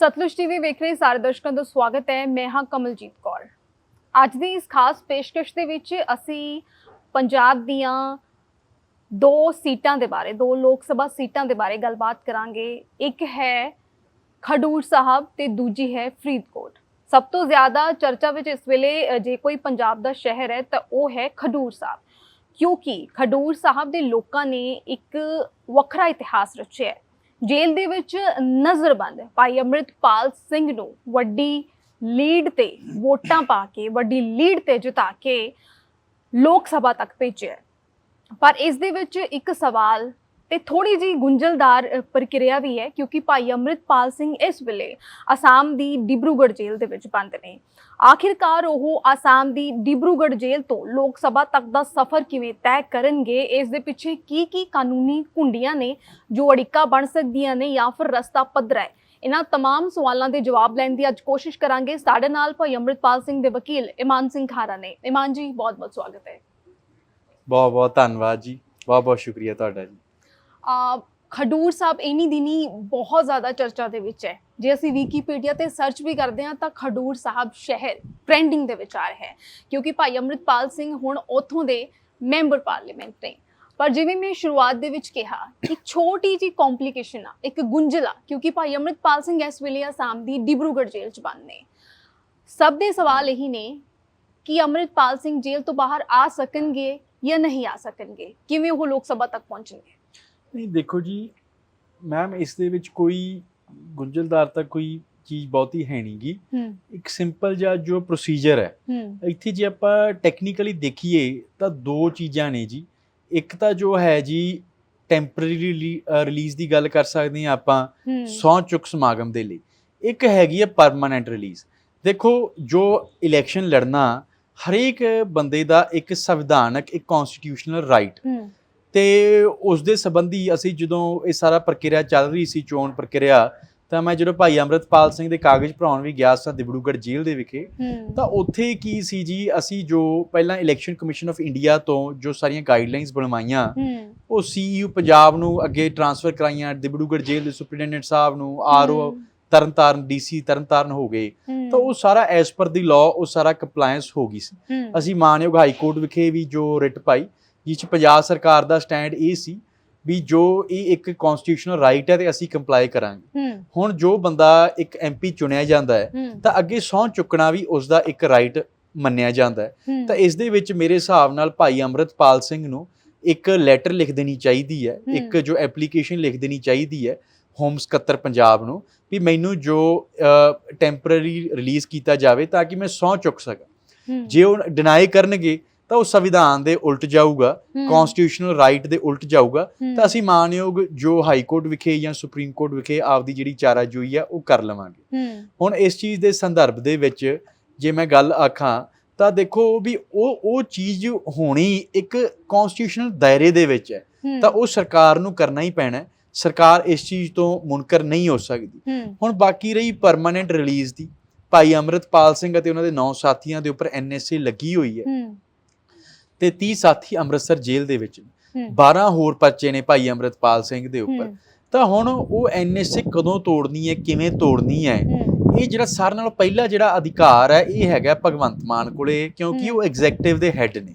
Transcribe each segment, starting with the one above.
Sutlej TV ਵੇਖ ਰਹੇ ਸਾਰੇ ਦਰਸ਼ਕਾਂ ਦਾ ਸਵਾਗਤ ਹੈ। ਮੈਂ ਹਾਂ ਕਮਲਜੀਤ ਕੌਰ। ਅੱਜ ਦੀ ਇਸ ਖਾਸ ਪੇਸ਼ਕਸ਼ ਦੇ ਵਿੱਚ ਅਸੀਂ ਪੰਜਾਬ ਦੀਆਂ ਦੋ ਸੀਟਾਂ ਦੇ ਬਾਰੇ, ਦੋ ਲੋਕ ਸਭਾ ਸੀਟਾਂ ਦੇ ਬਾਰੇ ਗੱਲਬਾਤ ਕਰਾਂਗੇ। ਇੱਕ ਹੈ ਖਡੂਰ ਸਾਹਿਬ ਤੇ ਦੂਜੀ ਹੈ ਫਰੀਦਕੋਟ। ਸਭ ਤੋਂ ਜ਼ਿਆਦਾ ਚਰਚਾ ਵਿੱਚ ਇਸ ਵੇਲੇ ਜੇ ਕੋਈ ਪੰਜਾਬ ਦਾ ਸ਼ਹਿਰ ਹੈ ਤਾਂ ਉਹ ਹੈ ਖਡੂਰ ਸਾਹਿਬ। ਕਿਉਂਕਿ ਖਡੂਰ ਸਾਹਿਬ ਦੇ ਲੋਕਾਂ ਨੇ ਇੱਕ ਵੱਖਰਾ ਇਤਿਹਾਸ ਰਚਿਆ ਹੈ। ਜੇਲ੍ਹ ਦੇ ਵਿੱਚ ਨਜ਼ਰਬੰਦ ਭਾਈ ਅੰਮ੍ਰਿਤਪਾਲ ਸਿੰਘ ਨੂੰ ਵੱਡੀ ਲੀਡ ਤੇ ਵੋਟਾਂ ਪਾ ਕੇ, ਵੱਡੀ ਲੀਡ ਤੇ ਜਿਤਾ ਕੇ ਲੋਕ ਸਭਾ ਤੱਕ ਭੇਜਿਆ ਪਰ ਇਸ ਦੇ ਵਿੱਚ ਇੱਕ ਸਵਾਲ ਤੇ ਥੋੜੀ ਜੀ ਗੁੰਝਲਦਾਰ ਅ, ਪ੍ਰਕਿਰਿਆ ਵੀ ਹੈ ਕਿਉਂਕਿ ਭਾਈ ਅੰਮ੍ਰਿਤਪਾਲ ਸਿੰਘ ਇਸ ਵੇਲੇ ਅਸਾਮ ਦੀ ਡਿਬਰੂਗੜ੍ਹ ਜੇਲ੍ਹ ਦੇ ਵਿੱਚ ਬੰਦ ਨੇ ਆਖਿਰਕਾਰ ਉਹ ਆਸਾਮ ਦੀ ਡਿਬਰੂਗੜ੍ਹ ਜੇਲ੍ਹ ਤੋਂ ਲੋਕ ਸਭਾ ਤੱਕ ਦਾ ਸਫ਼ਰ ਕਿਵੇਂ ਤੈਅ ਕਰਨਗੇ ਇਸ ਦੇ ਪਿੱਛੇ ਕੀ ਕੀ ਕਾਨੂੰਨੀ ਕੁੰਡੀਆਂ ਨੇ ਜੋ ਅੜਿੱਕਾ ਬਣ ਸਕਦੀਆਂ ਨੇ ਜਾਂ ਫਿਰ ਰਸਤਾ ਪੱਧਰਾ ਹੈ ਇਹਨਾਂ तमाम ਸਵਾਲਾਂ ਦੇ ਜਵਾਬ ਲੈਣ ਦੀ ਅੱਜ ਕੋਸ਼ਿਸ਼ ਕਰਾਂਗੇ ਸਾਡੇ ਨਾਲ ਭਾਈ ਅੰਮ੍ਰਿਤਪਾਲ ਸਿੰਘ ਦੇ ਵਕੀਲ ਇਮਾਨ ਸਿੰਘ ਖਾਰਾ ਨੇ ਇਮਾਨ ਜੀ ਬਹੁਤ ਬਹੁਤ ਸਵਾਗਤ ਹੈ ਬਹੁਤ ਬਹੁਤ ਧੰਨਵਾਦ ਜੀ ਬਹੁਤ ਬਹੁਤ ਸ਼ੁਕਰੀਆ ਤੁਹਾਡਾ ਜੀ ਆ ਖਡੂਰ ਸਾਹਿਬ ਇਨੀ ਦਿਨੀ ਬਹੁਤ ਜ਼ਿਆਦਾ ਚਰਚਾ ਦੇ ਵਿੱਚ ਹੈ। ਜੇ ਅਸੀਂ ਵਿਕੀਪੀਡੀਆ ਤੇ ਸਰਚ ਵੀ ਕਰਦੇ ਹਾਂ, ਤਾਂ ਖਡੂਰ ਸਾਹਿਬ ਸ਼ਹਿਰ ਟ੍ਰੈਂਡਿੰਗ ਦੇ ਵਿੱਚ ਆ ਰਿਹਾ ਹੈ। ਕਿਉਂਕਿ ਭਾਈ ਅੰਮ੍ਰਿਤਪਾਲ ਸਿੰਘ ਹੁਣ ਉੱਥੋਂ ਦੇ ਮੈਂਬਰ ਪਾਰਲੀਮੈਂਟ ਨੇ। ਪਰ ਜਿਵੇਂ ਮੈਂ ਸ਼ੁਰੂਆਤ ਦੇ ਵਿੱਚ ਕਿਹਾ ਇੱਕ ਛੋਟੀ ਜੀ ਕੰਪਲਿਕੇਸ਼ਨ ਆ, ਇੱਕ ਗੁੰਝਲਾ, ਕਿਉਂਕਿ ਭਾਈ ਅੰਮ੍ਰਿਤਪਾਲ ਸਿੰਘ ਇਸ ਵੇਲੇ ਆਸਾਮ ਦੀ ਡਿਬਰੂਗੜ੍ਹ ਜੇਲ੍ਹ 'ਚ ਬੰਦ ਨੇ। ਸਭ ਦੇ ਸਵਾਲ ਇਹੀ ਨੇ ਕਿ ਅੰਮ੍ਰਿਤਪਾਲ ਸਿੰਘ ਜੇਲ੍ਹ ਤੋਂ ਬਾਹਰ ਆ ਸਕਣਗੇ ਜਾਂ ਨਹੀਂ ਆ ਸਕਣਗੇ? ਕਿਵੇਂ ਉਹ ਲੋਕ ਸਭਾ ਤੱਕ ਪਹੁੰਚਣਗੇ? ਨਹੀਂ ਦੇਖੋ ਜੀ ਮੈਮ ਇਸ ਦੇ ਵਿੱਚ ਕੋਈ ਗੁੰਝਲਦਾਰ ਤਾਂ ਕੋਈ ਚੀਜ਼ ਬਹੁਤੀ ਹੈ ਨਹੀਂਗੀ ਇੱਕ ਸਿੰਪਲ ਜਿਹਾ ਜੋ ਪ੍ਰੋਸੀਜਰ ਹੈ। ਇੱਥੇ ਜੇ ਆਪਾਂ ਟੈਕਨੀਕਲੀ ਦੇਖੀਏ ਤਾਂ ਦੋ ਚੀਜ਼ਾਂ ਨੇ ਜੀ। ਇੱਕ ਤਾਂ ਜੋ ਹੈ ਜੀ ਟੈਂਪਰੇਰੀ ਰਿਲੀਜ਼ ਦੀ ਗੱਲ ਕਰ ਸਕਦੇ ਹਾਂ ਆਪਾਂ ਸੌ ਚੁੱਕ ਸਮਾਗਮ ਦੇ ਲਈ। ਇੱਕ ਹੈਗੀ ਹੈ ਪਰਮਾਨੈਂਟ ਰਿਲੀਜ਼ ਦੇਖੋ ਜੋ ਇਲੈਕਸ਼ਨ ਲੜਨਾ ਹਰੇਕ ਬੰਦੇ ਦਾ ਇੱਕ ਸੰਵਿਧਾਨਕ ਇੱਕ ਕਨਸਟੀਟਿਊਸ਼ਨਲ ਰਾਈਟ ਤੇ ਉਸ ਦੇ ਸੰਬੰਧੀ ਅਸੀਂ ਜਦੋਂ ਇਹ ਸਾਰਾ ਪ੍ਰਕਿਰਿਆ ਚੱਲ ਰਹੀ ਸੀ ਚੋਣ ਪ੍ਰਕਿਰਿਆ ਤਾਂ ਮੈਂ ਜਦੋਂ ਭਾਈ ਅੰਮ੍ਰਿਤਪਾਲ ਸਿੰਘ ਦੇ ਕਾਗਜ਼ ਭਰਾਉਣ ਵੀ ਗਿਆ ਸਾਂ ਦਿਬੜੂਗੜ੍ਹ ਜੇਲ੍ਹ ਦੇ ਵਿਖੇ ਤਾਂ ਉੱਥੇ ਕੀ ਸੀ ਜੀ ਅਸੀਂ ਜੋ ਪਹਿਲਾਂ ਇਲੈਕਸ਼ਨ ਕਮਿਸ਼ਨ ਆਫ ਇੰਡੀਆ ਤੋਂ ਜੋ ਸਾਰੀਆਂ ਗਾਈਡਲਾਈਨਸ ਬਣਵਾਈਆਂ ਉਹ ਸੀਯੂ ਪੰਜਾਬ ਨੂੰ ਅੱਗੇ ਟਰਾਂਸਫਰ ਕਰਾਈਆਂ ਦਿਬੜੂਗੜ੍ਹ ਜੇਲ੍ਹ ਦੇ ਸੁਪਰਡੈਂਟੈਂਟ ਸਾਹਿਬ ਨੂੰ ਆਰਓ ਤਰਨਤਾਰਨ ਡੀਸੀ ਤਰਨਤਾਰਨ ਹੋ ਗਏ ਤਾਂ ਉਹ ਸਾਰਾ ਐਸ ਪਰ ਦੀ ਲਾਅ ਉਹ ਸਾਰਾ ਕੰਪਲਾਈਂਸ ਹੋ ਗਈ ਸੀ। ਅਸੀਂ ਮਾਨਯੋਗ ਹਾਈ ਕੋਰਟ ਵਿਖੇ ਵੀ ਜੋ ਰਿਟ ਪਾਈ ਜਿਸ 'ਚ ਪੰਜਾਬ ਸਰਕਾਰ ਦਾ ਸਟੈਂਡ ਇਹ ਸੀ ਵੀ ਜੋ ਇਹ ਇੱਕ ਕਨਸਟੀਟਿਊਸ਼ਨਲ ਰਾਈਟ ਹੈ ਤੇ ਅਸੀਂ ਕੰਪਲਾਈ ਕਰਾਂਗੇ। ਹੁਣ ਜੋ ਬੰਦਾ ਇੱਕ ਐਮਪੀ ਚੁਣਿਆ ਜਾਂਦਾ ਹੈ ਤਾਂ ਅੱਗੇ ਸਹੁੰ ਚੁੱਕਣਾ ਵੀ ਉਸ ਦਾ ਇੱਕ ਰਾਈਟ ਮੰਨਿਆ ਜਾਂਦਾ ਹੈ। ਤਾਂ ਇਸ ਦੇ ਵਿੱਚ ਮੇਰੇ ਹਿਸਾਬ ਨਾਲ ਭਾਈ ਅੰਮ੍ਰਿਤਪਾਲ ਸਿੰਘ ਨੂੰ ਇੱਕ ਲੈਟਰ ਲਿਖ ਦੇਣੀ ਚਾਹੀਦੀ ਹੈ। ਇੱਕ ਜੋ ਐਪਲੀਕੇਸ਼ਨ ਲਿਖ ਦੇਣੀ ਚਾਹੀਦੀ ਹੈ ਹੋਮ ਸਕੱਤਰ ਪੰਜਾਬ ਨੂੰ ਵੀ ਮੈਨੂੰ ਜੋ ਟੈਂਪਰੇਰੀ ਰਿਲੀਜ਼ ਕੀਤਾ ਜਾਵੇ ਤਾਂ ਕਿ ਮੈਂ ਸਹੁੰ ਚੁੱਕ ਸਕਾਂ। ਜੇ ਉਹ ਡਿਨਾਈ ਕਰਨਗੇ ਤਾਂ ਉਹ ਸੰਵਿਧਾਨ ਦੇ ਉਲਟ ਜਾਊਗਾ ਕਨਸਟੀਟਿਊਸ਼ਨਲ ਰਾਈਟ ਦੇ ਉਲਟ ਜਾਊਗਾ ਤਾਂ ਅਸੀਂ ਮਾਨਯੋਗ ਜੋ ਹਾਈ ਕੋਰਟ ਵਿਖੇ ਜਾਂ ਸੁਪਰੀਮ ਕੋਰਟ ਵਿਖੇ ਆਪਦੀ ਜਿਹੜੀ ਚਾਰਾਜੋਈ ਆ ਉਹ ਕਰ ਲਵਾਂਗੇ। ਹੁਣ ਇਸ ਚੀਜ਼ ਦੇ ਸੰਦਰਭ ਦੇ ਵਿੱਚ ਜੇ ਮੈਂ ਗੱਲ ਆਖਾਂ ਤਾਂ ਦੇਖੋ ਵੀ ਉਹ ਉਹ ਚੀਜ਼ ਹੋਣੀ ਇੱਕ ਕਨਸਟੀਟਿਊਸ਼ਨਲ ਦਾਇਰੇ ਦੇ ਵਿੱਚ ਹੈ। ਤਾਂ ਉਹ ਸਰਕਾਰ ਨੂੰ ਕਰਨਾ ਹੀ ਪੈਣਾ ਸਰਕਾਰ ਇਸ ਚੀਜ਼ ਤੋਂ ਮੁਨਕਰ ਨਹੀਂ ਹੋ ਸਕਦੀ। ਹੁਣ ਬਾਕੀ ਰਹੀ ਪਰਮਾਨੈਂਟ ਰਿਲੀਜ਼ ਦੀ। ਭਾਈ ਅੰਮ੍ਰਿਤਪਾਲ ਸਿੰਘ ਅਤੇ ਉਹਨਾਂ ਦੇ 9 ਸਾਥੀਆਂ ਦੇ ਉੱਪਰ ਐਨਐਸਏ ਲੱਗੀ ਹੋਈ ਹੂੰ। ਤੇ 30 ਸਾਥੀ ਅੰਮ੍ਰਿਤਸਰ ਜੇਲ੍ਹ ਦੇ ਵਿੱਚ ਨੇ। ਹੂੰ। 12 ਹੋਰ ਪਰਚੇ ਨੇ ਭਾਈ ਅੰਮ੍ਰਿਤਪਾਲ ਸਿੰਘ ਦੇ ਉੱਪਰ। ਤਾਂ ਹੁਣ ਉਹ ਐਨਐਸਏ ਕਦੋਂ ਤੋੜਨੀ ਹੈ ਕਿਵੇਂ ਤੋੜਨੀ ਹੈ? ਇਹ ਜਿਹੜਾ ਸਾਰਿਆਂ ਨਾਲੋਂ ਪਹਿਲਾ ਜਿਹੜਾ ਅਧਿਕਾਰ ਹੈ ਇਹ ਹੈਗਾ ਭਗਵੰਤ ਮਾਨ ਕੋਲੇ ਕਿਉਂਕਿ। ਉਹ ਐਗਜ਼ੈਕਟਿਵ ਦੇ ਹੈੱਡ ਨੇ।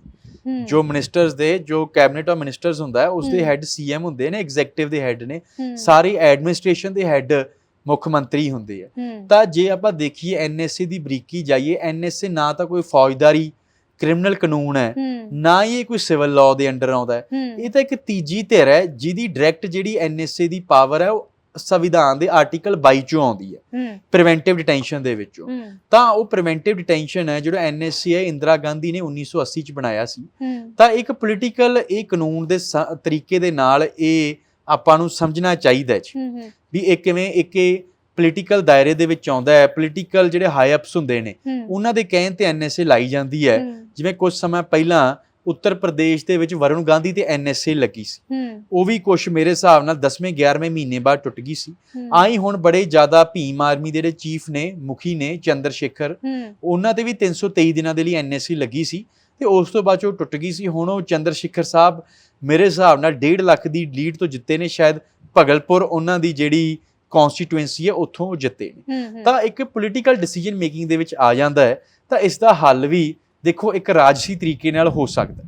ਜੋ ਮਿਨਿਸਟਰਸ ਦੇ ਜੋ ਕੈਬਨਿਟ ਆਫ ਮਿਨਿਸਟਰਸ ਹੁੰਦਾ ਹੈ ਉਸ ਦੇ। ਹੈੱਡ ਸੀਐਮ ਹੁੰਦੇ ਨੇ ਐਗਜ਼ੈਕਟਿਵ ਦੇ ਹੈੱਡ ਨੇ। ਸਾਰੀ ਐਡਮਿਨਿਸਟ੍ਰੇਸ਼ਨ ਦੇ ਹੈੱਡ ਮੁੱਖ ਮੰਤਰੀ ਹੁੰਦੇ ਆ। ਤਾਂ ਜੇ ਆਪਾਂ ਦੇਖੀਏ ਐਨਐਸਏ ਦੀ ਬਰੀਕੀ ਜਾਈਏ ਐਨਐਸਏ ਨਾ ਤਾਂ ਕੋਈ ਫੌਜਦਾਰੀ ਕ੍ਰਿਮੀਨਲ ਕਾਨੂੰਨ ਹੈ ਨਾ ਹੀ ਇਹ ਕੋਈ ਸਿਵਲ ਲਾਅ ਦੇ ਅੰਡਰ ਆਉਂਦਾ ਹੈ। ਇਹ ਤਾਂ ਇੱਕ ਤੀਜੀ ਧਿਰ ਹੈ ਜਿਹਦੀ ਡਾਇਰੈਕਟ ਜਿਹੜੀ ਐਨਐਸਏ ਦੀ ਪਾਵਰ ਹੈ ਉਹ ਸੰਵਿਧਾਨ ਦੇ ਆਰਟੀਕਲ 22 ਚੋਂ ਆਉਂਦੀ ਹੈ ਪ੍ਰੀਵੈਂਟਿਵ ਡਿਟੈਂਸ਼ਨ ਦੇ ਵਿੱਚੋਂ। ਤਾਂ ਉਹ ਪ੍ਰੀਵੈਂਟਿਵ ਡਿਟੈਂਸ਼ਨ ਹੈ ਜਿਹੜਾ ਐਨਐਸਏ ਹੈ ਇੰਦਰਾ ਗਾਂਧੀ ਨੇ 1980 ਚ ਬਣਾਇਆ ਸੀ। ਤਾਂ ਇੱਕ ਪੋਲੀਟੀਕਲ ਇਹ ਕਾਨੂੰਨ ਦੇ ਤਰੀਕੇ ਦੇ ਨਾਲ ਇਹ ਆਪਾਂ ਨੂੰ ਸਮਝਣਾ ਚਾਹੀਦਾ ਹੈ ਵੀ ਇਹ ਕਿਵੇਂ ਇੱਕ ਪੋਲੀਟੀਕਲ ਦਾਇਰੇ ਦੇ ਵਿੱਚ ਆਉਂਦਾ ਹੈ ਪੋਲੀਟੀਕਲ ਜਿਹੜੇ ਹਾਈ ਅਪਸ ਹੁੰਦੇ ਨੇ ਉਹਨਾਂ ਦੇ ਕਹਿਣ ਤੇ ਐਨਐਸਏ ਲਾਈ ਜਾਂਦੀ ਹੈ। ਜਿਵੇਂ ਕੁਝ ਸਮਾਂ ਪਹਿਲਾਂ ਉੱਤਰ ਪ੍ਰਦੇਸ਼ ਦੇ ਵਿੱਚ ਵਰੁਣ ਗਾਂਧੀ ਤੇ ਐਨਐਸਏ ਲੱਗੀ ਸੀ। ਉਹ ਵੀ ਕੁਝ ਮੇਰੇ ਹਿਸਾਬ ਨਾਲ 10ਵੇਂ 11ਵੇਂ ਮਹੀਨੇ ਬਾਅਦ ਟੁੱਟ ਗਈ ਸੀ। ਆਈ ਹੁਣ ਬੜੇ ਜ਼ਿਆਦਾ ਭੀਮ ਆਰਮੀ ਦੇ ਜਿਹੜੇ ਚੀਫ ਨੇ ਮੁਖੀ ਨੇ ਚੰਦਰ ਸ਼ੇਖਰ ਉਹਨਾਂ ਤੇ ਵੀ 323 ਦਿਨਾਂ ਦੇ ਲਈ ਐਨਐਸਸੀ ਲੱਗੀ ਸੀ। ਤੇ ਉਸ ਤੋਂ ਬਾਅਦ ਉਹ ਟੁੱਟ ਗਈ ਸੀ। ਹੁਣ ਉਹ ਚੰਦਰ ਸ਼ੇਖਰ ਸਾਹਿਬ ਮੇਰੇ ਹਿਸਾਬ ਨਾਲ 1.5 ਲੱਖ ਦੀ ਲੀਡ ਤੋਂ ਜਿੱਤੇ ਨੇ ਸ਼ਾਇਦ ਭਗਲਪੁਰ ਉਹਨਾਂ ਦੀ ਜਿਹੜੀ ਕਨਸਟੀਟੂਐਂਸੀ ਹੈ ਉੱਥੋਂ ਉਹ ਜਿੱਤੇ ਨੇ। ਤਾਂ ਇੱਕ ਪੋਲੀਟੀਕਲ ਡਿਸੀਜਨ ਮੇਕਿੰਗ ਦੇ ਵਿੱਚ ਆ ਜਾਂਦਾ ਹੈ ਤਾਂ ਇਸ ਦਾ ਹੱਲ ਵੀ ਦੇਖੋ ਇੱਕ ਰਾਜਸੀ ਤਰੀਕੇ ਨਾਲ ਹੋ ਸਕਦਾ।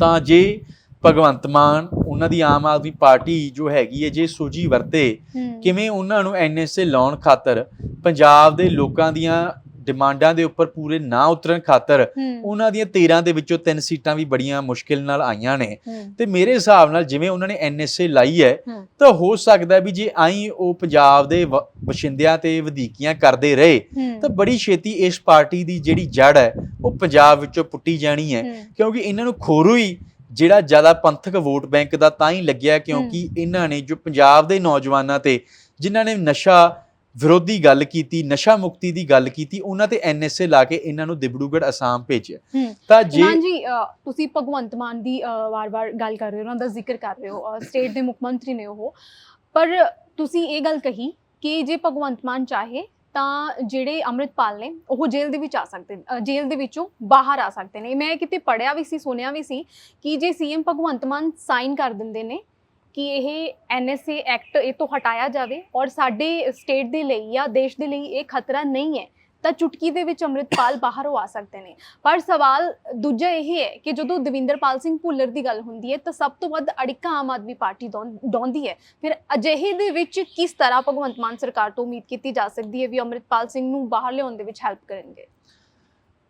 ਤਾਂ ਜੇ ਭਗਵੰਤ ਮਾਨ ਉਹਨਾਂ ਦੀ ਆਮ ਆਦਮੀ ਪਾਰਟੀ ਜੋ ਹੈਗੀ ਹੈ ਜੇ ਸੂਝੀ ਵਰਤੇ ਕਿਵੇਂ ਉਹਨਾਂ ਨੂੰ ਐਨਐਸਏ ਲਾਉਣ ਖਾਤਰ ਪੰਜਾਬ ਦੇ ਲੋਕਾਂ ਦੀਆਂ ਡਿਮਾਂਡਾਂ ਦੇ ਉੱਪਰ ਪੂਰੇ ਨਾ ਉਤਰਨ ਖਾਤਰ ਉਹਨਾਂ ਦੀਆਂ 13 ਦੇ ਵਿੱਚੋਂ ਤਿੰਨ ਸੀਟਾਂ ਵੀ ਬੜੀਆਂ ਮੁਸ਼ਕਿਲ ਨਾਲ ਆਈਆਂ ਨੇ। ਤੇ ਮੇਰੇ ਹਿਸਾਬ ਨਾਲ ਜਿਵੇਂ ਉਹਨਾਂ ਨੇ ਐਨਐਸਏ ਲਾਈ ਹੈ। ਤਾਂ ਹੋ ਸਕਦਾ ਵੀ ਜੇ ਆਈ ਉਹ ਪੰਜਾਬ ਦੇ ਵਸਿੰਦਿਆਂ ਤੇ ਵਧੀਕੀਆਂ ਕਰਦੇ ਰਹੇ ਤਾਂ ਬੜੀ ਛੇਤੀ ਇਸ ਪਾਰਟੀ ਦੀ ਜਿਹੜੀ ਜੜ ਹੈ ਉਹ ਪੰਜਾਬ ਵਿੱਚੋਂ ਪੁੱਟੀ ਜਾਣੀ ਹੂੰ। ਕਿਉਂਕਿ ਇਹਨਾਂ ਨੂੰ ਖੋਰੂ ਹੀ ਜਿਹੜਾ ਜ਼ਿਆਦਾ ਪੰਥਕ ਵੋਟ ਬੈਂਕ ਦਾ ਤਾਂ ਹੀ ਲੱਗਿਆ ਕਿਉਂਕਿ ਇਹਨਾਂ ਨੇ ਜੋ ਪੰਜਾਬ ਦੇ ਨੌਜਵਾਨਾਂ ਤੇ ਜਿਨ੍ਹਾਂ ਨੇ ਨਸ਼ਾ ਵਿਰੋਧੀ ਗੱਲ ਕੀਤੀ ਨਸ਼ਾ ਮੁਕਤੀ ਦੀ ਗੱਲ ਕੀਤੀ ਉਹਨਾਂ ਤੇ ਐਨਐਸਏ ਲਾ ਕੇ ਇਹਨਾਂ ਨੂੰ ਦਿਬੜੂਗੜ ਅਸਾਮ ਭੇਜਿਆ। ਤਾਂ ਜੇ ਇਮਾਨ ਜੀ ਤੁਸੀਂ ਭਗਵੰਤ ਮਾਨ ਦੀ ਵਾਰ-ਵਾਰ ਗੱਲ ਕਰ ਰਹੇ ਹੋ ਉਹਨਾਂ ਦਾ ਜ਼ਿਕਰ ਕਰ ਰਹੇ ਹੋ ਸਟੇਟ ਦੇ ਮੁੱਖ ਮੰਤਰੀ ਨੇ ਉਹ। ਪਰ ਤੁਸੀਂ ਇਹ ਗੱਲ ਕਹੀ ਕਿ ਜੇ ਭਗਵੰਤ ਮਾਨ ਚਾਹੇ ਤਾਂ ਜਿਹੜੇ ਅੰਮ੍ਰਿਤਪਾਲ ਨੇ ਉਹ ਜੇਲ੍ਹ ਦੇ ਵਿੱਚ ਆ ਸਕਦੇ ਨੇ, ਜੇਲ੍ਹ ਦੇ ਵਿੱਚੋਂ ਬਾਹਰ ਆ ਸਕਦੇ ਨੇ। ਮੈਂ ਕਿਤੇ ਪੜਿਆ ਵੀ ਸੀ ਸੁਣਿਆ ਵੀ ਸੀ ਕਿ ਜੇ ਸੀਐਮ ਭਗਵੰਤ ਮਾਨ ਸਾਈਨ ਕਰ ਦਿੰਦੇ ਨੇ ਕਿ ਇਹ ਐਨਐਸਏ ਐਕਟ ਇਹ ਤੋਂ ਹਟਾਇਆ ਜਾਵੇ ਔਰ ਸਾਡੇ ਸਟੇਟ ਦੇ ਲਈ ਜਾਂ ਦੇਸ਼ ਦੇ ਲਈ ਇਹ ਖਤਰਾ ਨਹੀਂ ਹੈ, ਤਾਂ ਚੁਟਕੀ ਦੇ ਵਿੱਚ ਅੰਮ੍ਰਿਤਪਾਲ ਬਾਹਰੋਂ ਆ ਸਕਦੇ ਨੇ। ਪਰ ਸਵਾਲ ਦੂਜਾ ਇਹ ਹੈ ਕਿ ਜਦੋਂ ਦਵਿੰਦਰਪਾਲ ਸਿੰਘ ਭੁੱਲਰ ਦੀ ਗੱਲ ਹੁੰਦੀ ਹੈ, ਤਾਂ ਸਭ ਤੋਂ ਵੱਧ ਅੜਿੱਕਾ ਆਮ ਆਦਮੀ ਪਾਰਟੀ ਦੌਂ- ਡਾਉਂਦੀ ਹੈ। ਫਿਰ ਅਜਿਹੇ ਦੇ ਵਿੱਚ ਕਿਸ ਤਰ੍ਹਾਂ ਭਗਵੰਤ ਮਾਨ ਸਰਕਾਰ ਤੋਂ ਉਮੀਦ ਕੀਤੀ ਜਾ ਸਕਦੀ ਹੈ ਵੀ ਅੰਮ੍ਰਿਤਪਾਲ ਸਿੰਘ ਨੂੰ ਬਾਹਰ ਲਿਆਉਣ ਦੇ ਵਿੱਚ ਹੈਲਪ ਕਰਨਗੇ?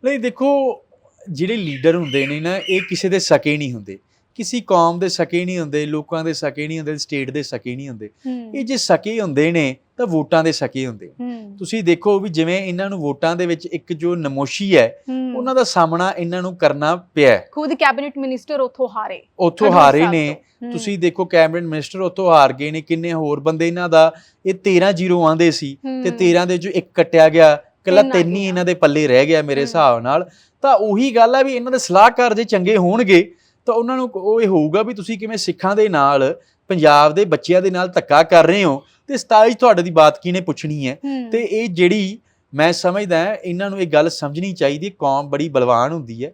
ਨਹੀਂ, ਦੇਖੋ, ਜਿਹੜੇ ਲੀਡਰ ਹੁੰਦੇ ਨੇ ਨਾ, ਇਹ ਕਿਸੇ ਦੇ ਸਕੇ ਨਹੀਂ ਹੁੰਦੇ। ਕਿਸੇ ਕੌਮ ਦੇ ਸਕੇ ਨਹੀਂ ਹੁੰਦੇ ਲੋਕਾਂ ਦੇ ਸਕੇ ਨਹੀਂ ਹੁੰਦੇ ਸਟੇਟ ਦੇ ਸਕੇ ਨਹੀਂ ਹੁੰਦੇ। ਇਹ ਜੇ ਸਕੇ ਹੁੰਦੇ ਨੇ ਤਾਂ ਵੋਟਾਂ ਦੇ ਸਕੇ ਹੁੰਦੇ ਤੁਸੀਂ ਦੇਖੋ ਵੀ ਜਿਵੇਂ ਇਹਨਾਂ ਨੂੰ ਵੋਟਾਂ ਦੇ ਵਿੱਚ ਇੱਕ ਜੋ ਨਮੋਸ਼ੀ ਹੈ ਉਹਨਾਂ ਦਾ ਸਾਹਮਣਾ ਇਹਨਾਂ ਨੂੰ ਕਰਨਾ ਪਿਆ। ਖੁਦ ਕੈਬਨਿਟ ਮਿਨਿਸਟਰ ਉੱਥੋਂ ਹਾਰੇ। ਉੱਥੋਂ ਹਾਰੇ ਨੇ। ਤੁਸੀਂ ਦੇਖੋ ਕੈਬਨਿਟ ਮਿਨਿਸਟਰ ਉੱਥੋਂ ਹਾਰ ਗਏ ਨੇ ਕਿੰਨੇ ਹੋਰ ਬੰਦੇ ਇਹਨਾਂ ਦਾ ਇਹ 13 ਜ਼ੀਰੋ ਆਂਦੇ ਸੀ ਤੇ ਹੂੰ, 13 ਦੇ ਚੋਂ ਇੱਕ ਕੱਟਿਆ ਗਿਆ ਕੱਲਾ ਤਿੰਨ ਆ ਹੀ। ਇਹਨਾਂ ਦੇ ਪੱਲੇ ਰਹਿ ਗਿਆ ਮੇਰੇ। ਹਿਸਾਬ ਨਾਲ। ਤਾਂ ਉਹੀ ਗੱਲ ਹੈ ਵੀ ਇਹਨਾਂ ਦੇ ਸਲਾਹਕਾਰ ਜੇ ਚੰਗੇ ਹੋਣਗੇ ਤਾਂ ਉਹਨਾਂ ਨੂੰ ਉਹ ਇਹ ਹੋਊਗਾ ਵੀ ਤੁਸੀਂ ਕਿਵੇਂ ਸਿੱਖਾਂ ਦੇ ਨਾਲ ਪੰਜਾਬ ਦੇ ਬੱਚਿਆਂ ਦੇ ਨਾਲ ਧੱਕਾ ਕਰ ਰਹੇ ਹੋ ਤੇ 27 ਤੁਹਾਡੇ ਦੀ ਬਾਤ ਕਿਹਨੇ ਪੁੱਛਣੀ ਹੈ? ਤੇ ਇਹ ਜਿਹੜੀ ਮੈਂ ਸਮਝਦਾ ਇਹਨਾਂ ਨੂੰ ਇਹ ਗੱਲ ਸਮਝਣੀ ਚਾਹੀਦੀ ਕੌਮ ਬੜੀ ਬਲਵਾਨ ਹੁੰਦੀ ਹੈ।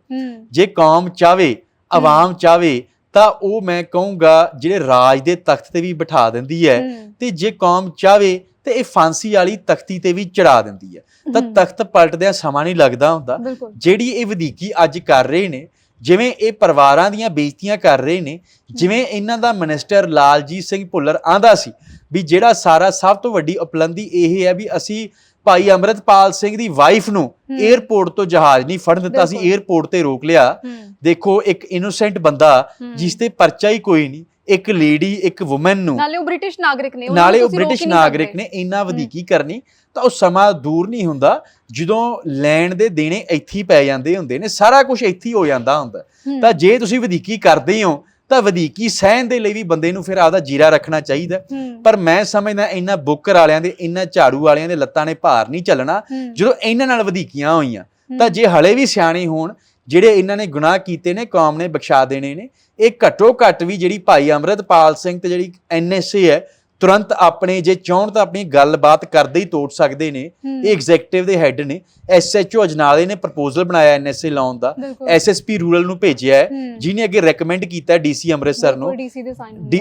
ਜੇ ਕੌਮ ਚਾਵੇ ਆਵਾਮ ਚਾਵੇ ਤਾਂ ਉਹ ਮੈਂ ਕਹੂੰਗਾ ਜਿਹੜੇ ਰਾਜ ਦੇ ਤਖਤ ਤੇ ਵੀ ਬਿਠਾ ਦਿੰਦੀ ਹੈ ਤੇ ਜੇ ਕੌਮ ਚਾਵੇ ਤੇ ਇਹ ਫਾਂਸੀ ਵਾਲੀ ਤਖਤੀ ਤੇ ਵੀ ਚੜਾ ਦਿੰਦੀ ਹੈ। ਤਾਂ ਤਖਤ ਪਲਟਦਿਆਂ ਸਮਾਂ ਨਹੀਂ ਲੱਗਦਾ ਹੁੰਦਾ। ਜਿਹੜੀ ਇਹ ਵਧੀਕੀ ਅੱਜ ਕਰ ਰਹੇ ਨੇ ਜਿਵੇਂ ਇਹ ਪਰਿਵਾਰਾਂ ਦੀਆਂ ਬੇਇੱਜ਼ਤੀਆਂ ਕਰ ਰਹੇ ਨੇ ਜਿਵੇਂ ਇਹਨਾਂ ਦਾ ਮਿਨਿਸਟਰ ਲਾਲਜੀਤ ਸਿੰਘ ਭੁੱਲਰ ਆਂਦਾ ਸੀ ਵੀ ਜਿਹੜਾ ਸਾਰਾ ਸਭ ਤੋਂ ਵੱਡੀ ਉਪਲੰਧੀ ਇਹ ਹੈ ਵੀ ਅਸੀਂ ਭਾਈ ਅੰਮ੍ਰਿਤਪਾਲ ਸਿੰਘ ਦੀ ਵਾਈਫ ਨੂੰ 에ਅਰਪੋਰਟ ਤੋਂ ਜਹਾਜ਼ ਨਹੀਂ ਫੜਨ ਦਿੱਤਾ ਸੀ। 에ਅਰਪੋਰਟ ਤੇ ਰੋਕ ਲਿਆ ਦੇਖੋ ਇੱਕ ਇਨੋਸੈਂਟ ਬੰਦਾ। ਜਿਸ ਤੇ ਪਰਚਾ ਹੀ ਕੋਈ ਨਹੀਂ ਇੱਕ ਲੇਡੀ ਇੱਕ ਔਮਨ ਨੂੰ ਨਾਲੇ ਉਹ ਬ੍ਰਿਟਿਸ਼ ਨਾਗਰਿਕ ਨੇ ਨਾਲੇ ਉਹ ਬ੍ਰਿਟਿਸ਼ ਨਾਗਰਿਕ। ਨੇ ਇੰਨਾ ਵਧੀਕੀ ਕਰਨੀ ਤਾਂ ਉਹ ਸਮਾਂ ਦੂਰ ਨਹੀਂ ਹੁੰਦਾ ਜਦੋਂ ਲੈਣ ਦੇ ਦੇਣੇ ਇੱਥੇ ਹੀ ਪੈ ਜਾਂਦੇ ਹੁੰਦੇ ਨੇ ਸਾਰਾ ਕੁਝ ਇੱਥੇ ਹੀ ਹੋ ਜਾਂਦਾ ਹੁੰਦਾ। ਤਾਂ ਜੇ ਤੁਸੀਂ ਵਧੀਕੀ ਕਰਦੇ ਹੋ ਤਾਂ ਵਧੀਕੀ ਸਹਿਣ ਦੇ ਲਈ ਵੀ ਬੰਦੇ ਨੂੰ ਫਿਰ ਆਪਦਾ ਜੀਰਾ ਰੱਖਣਾ ਚਾਹੀਦਾ। ਪਰ ਮੈਂ ਸਮਝਦਾ ਇਹਨਾਂ ਬੁੱਕਰ ਵਾਲਿਆਂ ਦੇ ਇਹਨਾਂ ਝਾੜੂ ਵਾਲਿਆਂ ਦੇ ਲੱਤਾਂ ਨੇ ਭਾਰ ਨਹੀਂ ਚੱਲਣਾ ਜਦੋਂ ਇਹਨਾਂ ਨਾਲ ਵਧੀਕੀਆਂ ਹੋਈਆਂ ਤਾਂ ਜੇ ਹਲੇ ਵੀ ਸਿਆਣੇ ਹੋਣ ਜਿਹੜੇ ਇਹਨਾਂ ਨੇ ਗੁਨਾਹ ਕੀਤੇ ਨੇ ਕੌਮ ਨੇ ਬਖਸ਼ਾ ਦੇਣੇ ਨੇ ਇਹ ਘੱਟੋ ਘੱਟ ਵੀ ਜਿਹੜੀ ਭਾਈ ਅੰਮ੍ਰਿਤਪਾਲ ਸਿੰਘ ਤੇ ਜਿਹੜੀ ਐਨਐਸਏ ਹੈ ਤੁਰੰਤ ਆਪਣੇ ਜੇ ਚਾਹਣ ਤਾਂ ਆਪਣੀ ਗੱਲਬਾਤ ਕਰਦੇ ਹੀ ਤੋੜ ਸਕਦੇ ਨੇ। ਇਹ ਐਗਜ਼ੈਕਟਿਵ ਦੇ ਹੈੱਡ ਨੇ। ਐਸਐਚਓ ਅਜਨਾਲੇ ਨੇ ਪ੍ਰਪੋਜ਼ਲ ਬਣਾਇਆ ਐਨਐਸਏ ਲਾਉਣ ਦਾ। ਬਿਲਕੁਲ। ਐਸਐਸਪੀ ਰੂਰਲ ਨੂੰ ਭੇਜਿਆ ਹੈ। ਜਿਹਨੇ ਅੱਗੇ ਰეკਮੈਂਡ ਕੀਤਾ ਡੀਸੀ ਅੰਮ੍ਰਿਤਸਰ ਨੂੰ।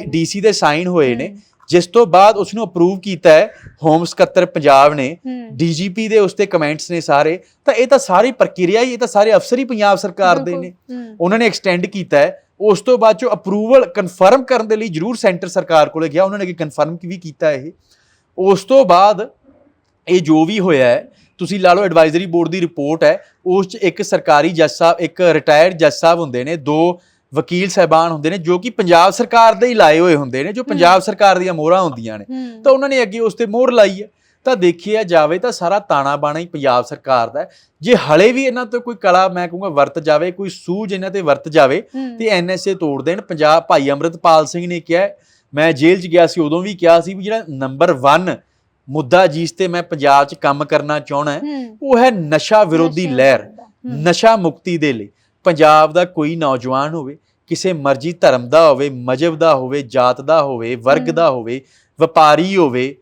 ਡੀਸੀ ਦੇ ਸਾਈਨ ਹੋਏ ਨੇ। ਜਿਸ ਤੋਂ ਬਾਅਦ ਉਸ ਨੂੰ ਅਪਰੂਵ ਕੀਤਾ ਹੈ ਹੋਮ ਸਕੱਤਰ ਪੰਜਾਬ ਨੇ। ਹੂੰ, ਡੀਜੀਪੀ ਦੇ ਉਸ ਤੇ ਕਮੈਂਟਸ ਨੇ ਸਾਰੇ। ਤਾਂ ਇਹ ਤਾਂ ਸਾਰੀ ਪ੍ਰਕਿਰਿਆ ਹੀ ਇਹ ਤਾਂ ਸਾਰੇ ਅਫਸਰ ਹੀ ਪੰਜਾਬ ਸਰਕਾਰ ਦੇ ਨੇ। ਉਹਨਾਂ ਨੇ ਐਕਸਟੈਂਡ ਕੀਤਾ ਹੈ। ਉਸ ਤੋਂ ਬਾਅਦ ਚੋਂ ਅਪਰੂਵਲ ਕਨਫਰਮ ਕਰਨ ਦੇ ਲਈ ਜਰੂਰ ਸੈਂਟਰ ਸਰਕਾਰ ਕੋਲੇ ਗਿਆ। ਉਹਨਾਂ ਨੇ ਕਿ ਕਨਫਰਮ ਵੀ ਕੀਤਾ ਇਹ। ਉਸ ਤੋਂ ਬਾਅਦ ਇਹ ਜੋ ਵੀ ਹੋਇਆ ਹੈ ਤੁਸੀਂ ਲਾ ਲਓ ਐਡਵਾਈਜ਼ਰੀ ਬੋਰਡ ਦੀ ਰਿਪੋਰਟ ਹੈ ਉਸ 'ਚ ਇੱਕ ਸਰਕਾਰੀ ਜੱਜ ਸਾਹਿਬ ਇੱਕ ਰਿਟਾਇਰਡ ਜੱਜ ਸਾਹਿਬ ਹੁੰਦੇ ਨੇ ਦੋ ਵਕੀਲ ਸਹਿਬਾਨ ਹੁੰਦੇ ਨੇ ਜੋ ਕਿ ਪੰਜਾਬ ਸਰਕਾਰ ਦੇ ਹੀ ਲਾਏ ਹੋਏ ਹੁੰਦੇ ਨੇ ਜੋ ਪੰਜਾਬ ਸਰਕਾਰ ਦੀਆਂ ਮੋਹਰਾਂ ਹੁੰਦੀਆਂ ਨੇ। ਤਾਂ ਉਹਨਾਂ ਨੇ ਅੱਗੇ ਉਸ ਤੇ ਮੋਹਰ ਲਾਈ ਹੈ। ਤਾਂ ਦੇਖਿਆ ਜਾਵੇ ਤਾਂ ਸਾਰਾ ਤਾਣਾ ਬਾਣਾ ਹੀ ਪੰਜਾਬ ਸਰਕਾਰ ਦਾ ਹੈ। ਜੇ ਹਲੇ ਵੀ ਇਹਨਾਂ ਤੋਂ ਕੋਈ ਕਲਾ ਮੈਂ ਕਹੂੰਗਾ ਵਰਤ ਜਾਵੇ ਕੋਈ ਸੂਝ ਇਹਨਾਂ ਤੇ ਵਰਤ ਜਾਵੇ ਹੂੰ, ਤੇ ਐਨਐਸਏ ਤੋੜ ਦੇਣ। ਪੰਜਾਬ ਭਾਈ ਅੰਮ੍ਰਿਤਪਾਲ ਸਿੰਘ ਨੇ ਕਿਹਾ ਹੈ, ਮੈਂ ਜੇਲ੍ਹ 'ਚ ਗਿਆ ਸੀ ਉਦੋਂ ਵੀ ਕਿਹਾ ਸੀ ਵੀ ਜਿਹੜਾ ਨੰਬਰ 1 ਮੁੱਦਾ ਜਿਸ ਤੇ ਮੈਂ ਪੰਜਾਬ 'ਚ ਕੰਮ ਕਰਨਾ ਚਾਹਣਾ ਹੈ ਉਹ ਹੈ ਨਸ਼ਾ ਵਿਰੋਧੀ ਨਸ਼ਿਆਂ ਲਹਿਰ ਦਾ, ਨਸ਼ਾ ਮੁਕਤੀ ਦੇ ਲਈ। ਪੰਜਾਬ ਦਾ ਕੋਈ ਨੌਜਵਾਨ ਹੋਵੇ ਕਿਸੇ ਮਰਜ਼ੀ ਧਰਮ ਦਾ ਹੋਵੇ ਮਜਬ ਦਾ ਹੋਵੇ ਜਾਤ ਦਾ ਹੋਵੇ ਵਰਗ ਹਮ। ਦਾ ਹੋਵੇ ਵਪਾਰੀ ਹੋਵੇ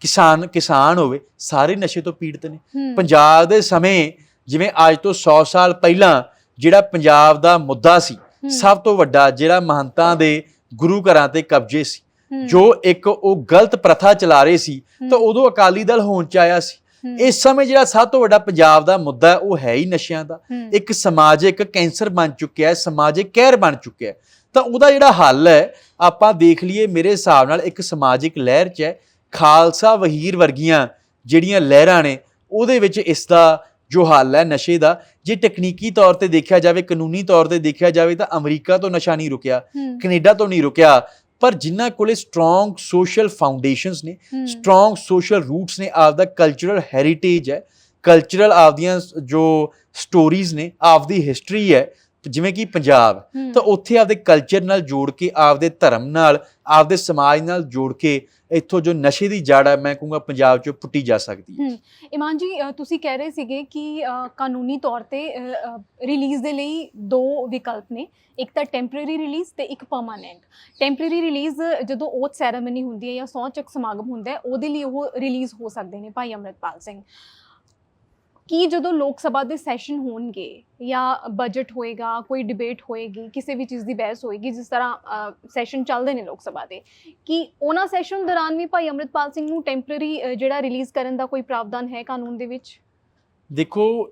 ਕਿਸਾਨ ਕਿਸਾਨ ਹੋਵੇ ਸਾਰੇ ਨਸ਼ੇ ਤੋਂ ਪੀੜਤ ਨੇ। ਪੰਜਾਬ ਦੇ ਸਮੇਂ ਜਿਵੇਂ ਅੱਜ ਤੋਂ 100 ਸਾਲ ਪਹਿਲਾਂ ਜਿਹੜਾ ਪੰਜਾਬ ਦਾ ਮੁੱਦਾ ਸੀ ਸਭ ਤੋਂ ਵੱਡਾ ਜਿਹੜਾ ਮਹੰਤਾਂ ਦੇ ਗੁਰੂ ਘਰਾਂ ਤੇ ਕਬਜ਼ੇ ਸੀ। ਜੋ ਇੱਕ ਉਹ ਗਲਤ ਪ੍ਰਥਾ ਚਲਾ ਰਹੇ ਸੀ ਤਾਂ ਉਦੋਂ ਅਕਾਲੀ ਦਲ ਹੋਂਦ ਚ ਆਇਆ ਸੀ। ਇਸ ਸਮੇਂ ਜਿਹੜਾ ਸਭ ਤੋਂ ਵੱਡਾ ਪੰਜਾਬ ਦਾ ਮੁੱਦਾ ਉਹ ਹੈ ਹੀ ਨਸ਼ਿਆਂ ਦਾ। ਇੱਕ ਸਮਾਜਿਕ ਕੈਂਸਰ ਬਣ ਚੁੱਕਿਆ ਹੈ ਸਮਾਜਿਕ ਕਹਿਰ ਬਣ ਚੁੱਕਿਆ। ਹੈ ਤਾਂ ਉਹਦਾ ਜਿਹੜਾ ਹੱਲ ਹੈ ਆਪਾਂ ਦੇਖ ਲਈਏ ਮੇਰੇ ਹਿਸਾਬ ਨਾਲ ਇੱਕ ਸਮਾਜਿਕ ਲਹਿਰ 'ਚ ਹੈ। ਖਾਲਸਾ ਵਹੀਰ ਵਰਗੀਆਂ ਜਿਹੜੀਆਂ ਲਹਿਰਾਂ ਨੇ ਉਹਦੇ ਵਿੱਚ ਇਸ ਦਾ ਜੋ ਹੱਲ ਹੈ ਨਸ਼ੇ ਦਾ ਜੇ ਟੈਕਨੀਕੀ ਤੌਰ ਤੇ ਦੇਖਿਆ ਜਾਵੇ ਕਾਨੂੰਨੀ ਤੌਰ ਤੇ ਦੇਖਿਆ ਜਾਵੇ ਤਾਂ ਅਮਰੀਕਾ ਤੋਂ ਨਸ਼ਾ ਨਹੀਂ ਰੁਕਿਆ ਕੈਨੇਡਾ ਤੋਂ ਨਹੀਂ ਰੁਕਿਆ ਪਰ ਜਿਨ੍ਹਾਂ ਕੋਲੇ ਸਟਰੋਂਗ ਸੋਸ਼ਲ ਫਾਊਂਡੇਸ਼ਨਸ ਨੇ ਸਟਰੋਂਗ ਸੋਸ਼ਲ ਰੂਟਸ ਨੇ ਆਪਦਾ ਕਲਚਰਲ ਹੈਰੀਟੇਜ ਹੈ ਕਲਚਰਲ ਆਪਦੀਆਂ ਜੋ ਸਟੋਰੀਜ਼ ਨੇ ਆਪਦੀ ਹਿਸਟਰੀ ਹੈ ਜਿਵੇਂ ਕਿ ਪੰਜਾਬ ਤਾਂ ਉੱਥੇ ਆਪਦੇ ਕਲਚਰ ਨਾਲ ਜੋੜ ਕੇ ਆਪਦੇ ਧਰਮ ਨਾਲ ਆਪਦੇ ਸਮਾਜ ਨਾਲ ਜੋੜ ਕੇ ਇੱਥੋਂ ਜੋ ਨਸ਼ੇ ਦੀ ਜੜ ਹੈ ਮੈਂ ਕਹੂੰਗਾ ਪੰਜਾਬ 'ਚ ਪੁੱਟੀ ਜਾ ਸਕਦੀ ਹੈ। ਇਮਾਨ ਜੀ ਤੁਸੀਂ ਕਹਿ ਰਹੇ ਸੀਗੇ ਕਿ ਕਾਨੂੰਨੀ ਤੌਰ ਤੇ ਰਿਲੀਜ਼ ਦੇ ਲਈ ਦੋ ਵਿਕਲਪ ਨੇ, ਇੱਕ ਤਾਂ ਟੈਂਪਰੇਰੀ ਰਿਲੀਜ਼ ਤੇ ਇੱਕ ਪਰਮਾਨੈਂਟ। ਟੈਂਪਰੇਰੀ ਰਿਲੀਜ਼ ਜਦੋਂ ਓਥ ਸੈਰੇਮਨੀ ਹੁੰਦੀ ਹੈ ਜਾਂ ਸਹੁੰ ਚੱਕ ਸਮਾਗਮ ਹੁੰਦਾ ਹੈ, ਉਹਦੇ ਲਈ ਉਹ ਰਿਲੀਜ਼ ਹੋ ਸਕਦੇ ਨੇ ਭਾਈ ਅੰਮ੍ਰਿਤਪਾਲ ਸਿੰਘ। ਕੀ ਜਦੋਂ ਲੋਕ ਸਭਾ ਦੇ ਸੈਸ਼ਨ ਹੋਣਗੇ ਜਾਂ ਬਜਟ ਹੋਏਗਾ ਕੋਈ ਡਿਬੇਟ ਹੋਏਗੀ ਕਿਸੇ ਵੀ ਚੀਜ਼ ਦੀ ਬਹਿਸ ਹੋਏਗੀ ਜਿਸ ਤਰ੍ਹਾਂ ਸੈਸ਼ਨ ਚੱਲਦੇ ਨੇ ਲੋਕ ਸਭਾ ਦੇ ਕਿ ਉਹਨਾਂ ਸੈਸ਼ਨ ਦੌਰਾਨ ਵੀ ਭਾਈ ਅੰਮ੍ਰਿਤਪਾਲ ਸਿੰਘ ਨੂੰ ਟੈਂਪਰੇਰੀ ਜਿਹੜਾ ਰਿਲੀਜ਼ ਕਰਨ ਦਾ ਕੋਈ ਪ੍ਰਾਵਧਾਨ ਹੈ ਕਾਨੂੰਨ ਦੇ ਵਿੱਚ? ਦੇਖੋ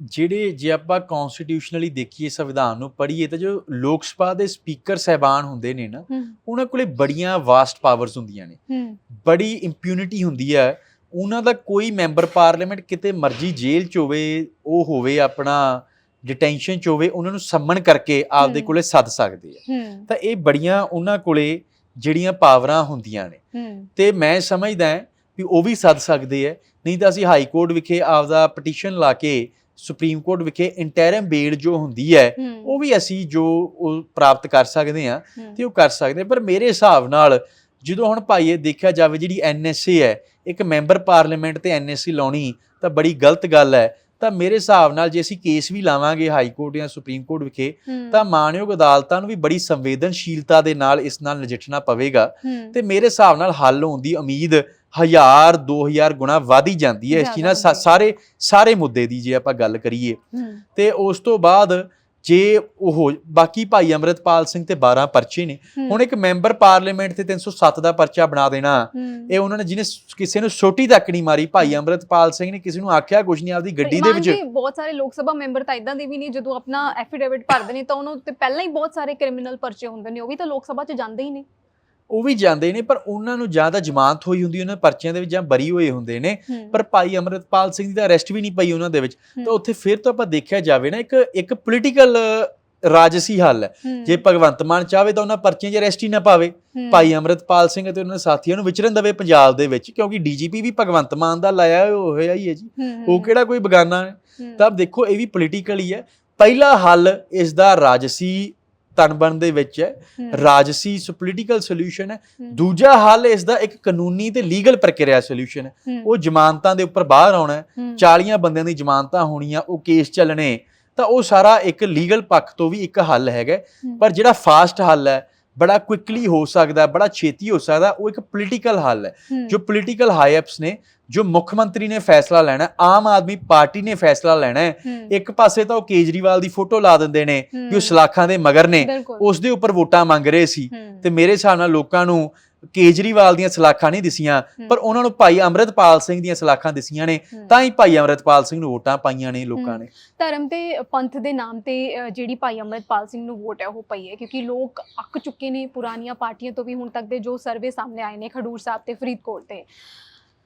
ਜਿਹੜੇ ਜੇ ਆਪਾਂ ਕਨਸਟੀਟਿਊਸ਼ਨਲੀ ਦੇਖੀਏ ਸੰਵਿਧਾਨ ਨੂੰ ਪੜ੍ਹੀਏ ਤਾਂ ਜੋ ਲੋਕ ਸਭਾ ਦੇ ਸਪੀਕਰ ਸਹਿਬਾਨ ਹੁੰਦੇ ਨੇ ਨਾ ਉਹਨਾਂ ਕੋਲੇ ਬੜੀਆਂ ਵਾਸਟ ਪਾਵਰਸ ਹੁੰਦੀਆਂ ਨੇ। ਬੜੀ ਇੰਪਿਊਨਿਟੀ ਹੁੰਦੀ ਹੈ। ਉਹਨਾਂ ਦਾ ਕੋਈ ਮੈਂਬਰ ਪਾਰਲੀਮੈਂਟ ਕਿਤੇ ਮਰਜ਼ੀ ਜੇਲ੍ਹ ਚ ਹੋਵੇ ਉਹ ਹੋਵੇ ਆਪਣਾ ਡਿਟੈਂਸ਼ਨ ਚ ਹੋਵੇ ਉਹਨਾਂ ਨੂੰ ਸੰਮਣ ਕਰਕੇ ਆਪਦੇ। ਕੋਲੇ ਸੱਦ ਸਕਦੇ ਆ। ਤਾਂ ਇਹ ਬੜੀਆਂ ਉਹਨਾਂ ਕੋਲੇ ਜਿਹੜੀਆਂ ਪਾਵਰਾਂ ਹੁੰਦੀਆਂ ਨੇ। ਤੇ ਮੈਂ ਸਮਝਦਾ ਵੀ ਉਹ ਵੀ ਸੱਦ ਸਕਦੇ ਆ। ਨਹੀਂ ਤਾਂ ਅਸੀਂ ਹਾਈ ਕੋਰਟ ਵਿਖੇ ਆਪਦਾ ਪਟੀਸ਼ਨ ਲਾ ਕੇ ਸੁਪਰੀਮ ਕੋਰਟ ਵਿਖੇ ਇੰਟਰਮ ਬੇਲ ਜੋ ਹੁੰਦੀ ਹੈ ਉਹ ਵੀ ਅਸੀਂ ਜੋ ਪ੍ਰਾਪਤ ਕਰ ਸਕਦੇ ਆ ਤੇ ਉਹ ਕਰ ਸਕਦੇ। ਪਰ ਮੇਰੇ ਹਿਸਾਬ ਨਾਲ ਜਦੋਂ ਹੁਣ ਭਾਈ ਇਹ ਦੇਖਿਆ ਜਾਵੇ ਜਿਹੜੀ ਐਨਐਸਏ ਹੈ ਇੱਕ ਮੈਂਬਰ ਪਾਰਲੀਮੈਂਟ ਤੇ ਐਨਐਸਏ ਲਾਉਣੀ ਤਾਂ ਬੜੀ ਗਲਤ ਗੱਲ ਹੈ। ਤਾਂ ਮੇਰੇ ਹਿਸਾਬ ਨਾਲ ਜੇ ਅਸੀਂ ਕੇਸ ਵੀ ਲਾਵਾਂਗੇ ਹਾਈ ਕੋਰਟ ਜਾਂ ਸੁਪਰੀਮ ਕੋਰਟ ਵਿਖੇ ਤਾਂ ਮਾਣਯੋਗ ਅਦਾਲਤਾਂ ਨੂੰ ਵੀ ਬੜੀ ਸੰਵੇਦਨਸ਼ੀਲਤਾ ਦੇ ਨਾਲ ਇਸ ਨਾਲ ਨਜਿੱਠਣਾ ਪਵੇਗਾ। ਤੇ ਮੇਰੇ ਹਿਸਾਬ ਨਾਲ ਹੱਲ ਹੋਣ ਦੀ ਉਮੀਦ ਹਜ਼ਾਰ 2000 ਗੁਣਾ ਵਧ ਹੀ ਜਾਂਦੀ ਹੈ ਇਸ ਚੀਜ਼ ਨਾਲ। ਸਾਰੇ ਸਾਰੇ ਮੁੱਦੇ ਦੀ ਜੇ ਆਪਾਂ ਗੱਲ ਕਰੀਏ। ਤੇ ਉਸ ਤੋਂ ਬਾਅਦ ਜੇ ਉਹ ਬਾਕੀ ਭਾਈ ਅੰਮ੍ਰਿਤਪਾਲ ਸਿੰਘ ਤੇ 12 ਪਰਚੇ ਨੇ। ਹੁਣ ਇੱਕ ਮੈਂਬਰ ਪਾਰਲੀਮੈਂਟ ਤੇ 307 ਦਾ ਪਰਚਾ ਬਣਾ ਦੇਣਾ ਇਹ ਉਹਨਾਂ ਨੇ ਜਿਹਨੇ ਕਿਸੇ ਨੂੰ ਸੋਟੀ ਤੱਕ ਨਹੀਂ ਮਾਰੀ ਭਾਈ ਅੰਮ੍ਰਿਤਪਾਲ ਸਿੰਘ ਨੇ ਕਿਸੇ ਨੂੰ ਆਖਿਆ ਕੁਝ ਨਹੀਂ ਆਪਦੀ ਗੱਡੀ ਦੇ ਵਿੱਚ। ਬਹੁਤ ਸਾਰੇ ਲੋਕ ਸਭਾ ਮੈਂਬਰ ਤਾਂ ਇਦਾਂ ਦੇ ਵੀ ਨਹੀਂ ਜਦੋਂ ਆਪਣਾ ਐਫੀਡੇਵਿਟ ਭਰਦੇ ਨੇ ਤਾਂ ਉਹਨਾਂ ਉੱਤੇ ਪਹਿਲਾਂ ਹੀ ਬਹੁਤ ਸਾਰੇ ਕ੍ਰਿਮੀਨਲ ਪਰਚੇ ਹੁੰਦੇ ਨੇ ਉਹ ਵੀ ਤਾਂ ਲੋਕ ਸਭਾ 'ਚ ਜਾਂਦੇ ਹੀ ਨੇ। ਉਹ ਵੀ ਜਾਂਦੇ ਨੇ ਪਰ ਉਹਨਾਂ ਨੂੰ ਜਾਂ ਤਾਂ ਜ਼ਮਾਨਤ ਹੋਈ ਹੁੰਦੀ ਉਹਨਾਂ ਪਰਚਿਆਂ ਦੇ ਵਿੱਚ ਜਾਂ ਬਰੀ ਹੋਏ ਹੁੰਦੇ ਨੇ। ਪਰ ਭਾਈ ਅੰਮ੍ਰਿਤਪਾਲ ਸਿੰਘ ਦੀ ਤਾਂ ਅਰੈਸਟ ਵੀ ਨਹੀਂ ਪਈ ਉਹਨਾਂ ਦੇ ਵਿੱਚ। ਤਾਂ ਉੱਥੇ ਫਿਰ ਤੋਂ ਆਪਾਂ ਦੇਖਿਆ ਜਾਵੇ ਨਾ ਇੱਕ ਇੱਕ ਪੋਲੀਟੀਕਲ ਰਾਜਸੀ ਹੱਲ ਹੈ। ਜੇ ਭਗਵੰਤ ਮਾਨ ਚਾਹਵੇ ਤਾਂ ਉਹਨਾਂ ਪਰਚੀਆਂ 'ਚ ਅਰੈਸਟ ਹੀ ਨਾ ਪਾਵੇ। ਭਾਈ ਅੰਮ੍ਰਿਤਪਾਲ ਸਿੰਘ ਅਤੇ ਉਹਨਾਂ ਦੇ ਸਾਥੀਆਂ ਨੂੰ ਵਿਚਰਨ ਦੇਵੇ ਪੰਜਾਬ ਦੇ ਵਿੱਚ ਕਿਉਂਕਿ ਡੀਜੀਪੀ ਵੀ ਭਗਵੰਤ ਮਾਨ ਦਾ ਲਾਇਆ ਹੋਇਆ ਹੀ ਹੈ ਜੀ। ਉਹ ਕਿਹੜਾ ਕੋਈ ਬਗਾਨਾ ਹੈ? ਤਾਂ ਦੇਖੋ ਇਹ ਵੀ ਪੋਲੀਟੀਕਲ ਹੀ ਹੈ। ਪਹਿਲਾ ਹੱਲ ਇਸ ਦਾ ਰਾਜਸੀ ਤਣਬਣ ਦੇ ਵਿੱਚ ਹੈ। ਰਾਜਸੀ ਪੋਲੀਟੀਕਲ ਸੋਲੂਸ਼ਨ ਹੈ। ਦੂਜਾ ਹੱਲ ਇਸ ਦਾ ਇੱਕ ਕਾਨੂੰਨੀ ਤੇ ਲੀਗਲ ਪ੍ਰਕਿਰਿਆ ਸੋਲੂਸ਼ਨ ਹੈ। ਉਹ ਜ਼ਮਾਨਤਾਂ ਦੇ ਉੱਪਰ ਬਾਹਰ ਆਉਣਾ ਹੈ। 40 ਬੰਦਿਆਂ ਦੀ ਜ਼ਮਾਨਤਾਂ ਹੋਣੀਆਂ ਉਹ ਕੇਸ ਚੱਲਣੇ ਤਾਂ ਉਹ ਸਾਰਾ ਇੱਕ ਲੀਗਲ ਪੱਖ ਤੋਂ ਵੀ ਇੱਕ ਹੱਲ ਹੈਗਾ ਪਰ ਜਿਹੜਾ ਫਾਸਟ ਹੱਲ ਹੈ ਬੜਾ ਕੁਇਕਲੀ ਹੋ ਸਕਦਾ ਬੜਾ ਛੇਤੀ ਹੋ ਸਕਦਾ ਉਹ ਇੱਕ ਪੋਲੀਟੀਕਲ ਹੱਲ ਹੈ। ਜੋ ਪੋਲੀਟੀਕਲ ਹਾਈਅਪਸ ਨੇ ਜੋ ਮੁੱਖ ਮੰਤਰੀ ਨੇ ਫੈਸਲਾ ਲੈਣਾ ਆਮ ਆਦਮੀ ਪਾਰਟੀ ਨੇ ਫੈਸਲਾ ਲੈਣਾ ਇੱਕ ਪਾਸੇ ਤਾਂ ਉਹ ਕੇਜਰੀਵਾਲ ਦੀ ਫੋਟੋ ਲਾ ਦਿੰਦੇ ਨੇ ਵੀ ਉਹ ਸਲਾਖਾਂ ਦੇ ਮਗਰ ਨੇ ਉਸ ਦੇ ਉੱਪਰ ਵੋਟਾਂ ਮੰਗ ਰਹੇ ਸੀ ਤੇ ਮੇਰੇ ਹਿਸਾਬ ਨਾਲ ਲੋਕਾਂ ਨੂੰ ਕੇਜਰੀਵਾਲ ਦੀਆਂ ਸਲਾਖਾਂ ਨਹੀਂ ਦਿਸੀਆਂ ਪਰ ਉਹਨਾਂ ਨੂੰ ਭਾਈ ਅੰਮ੍ਰਿਤਪਾਲ ਸਿੰਘ ਦੀਆਂ ਸਲਾਖਾਂ ਦਿਸੀਆਂ ਨੇ ਤਾਂ ਹੀ ਭਾਈ ਅੰਮ੍ਰਿਤਪਾਲ ਸਿੰਘ ਨੂੰ ਵੋਟਾਂ ਪਾਈਆਂ ਨੇ ਲੋਕਾਂ ਨੇ। ਧਰਮ ਤੇ ਪੰਥ ਦੇ ਨਾਮ ਤੇ ਜਿਹੜੀ ਭਾਈ ਅੰਮ੍ਰਿਤਪਾਲ ਸਿੰਘ ਨੂੰ ਵੋਟ ਹੈ ਉਹ ਪਈ ਹੈ ਕਿਉਂਕਿ ਲੋਕ ਅੱਕ ਚੁੱਕੇ ਨੇ ਪੁਰਾਣੀਆਂ ਪਾਰਟੀਆਂ ਤੋਂ ਵੀ ਹੁਣ ਤੱਕ ਦੇ ਜੋ ਸਰਵੇ ਸਾਹਮਣੇ ਆਏ ਨੇ ਖਡੂਰ ਸਾਹਿਬ ਤੇ ਫਰੀਦਕੋਟ ਤੇ।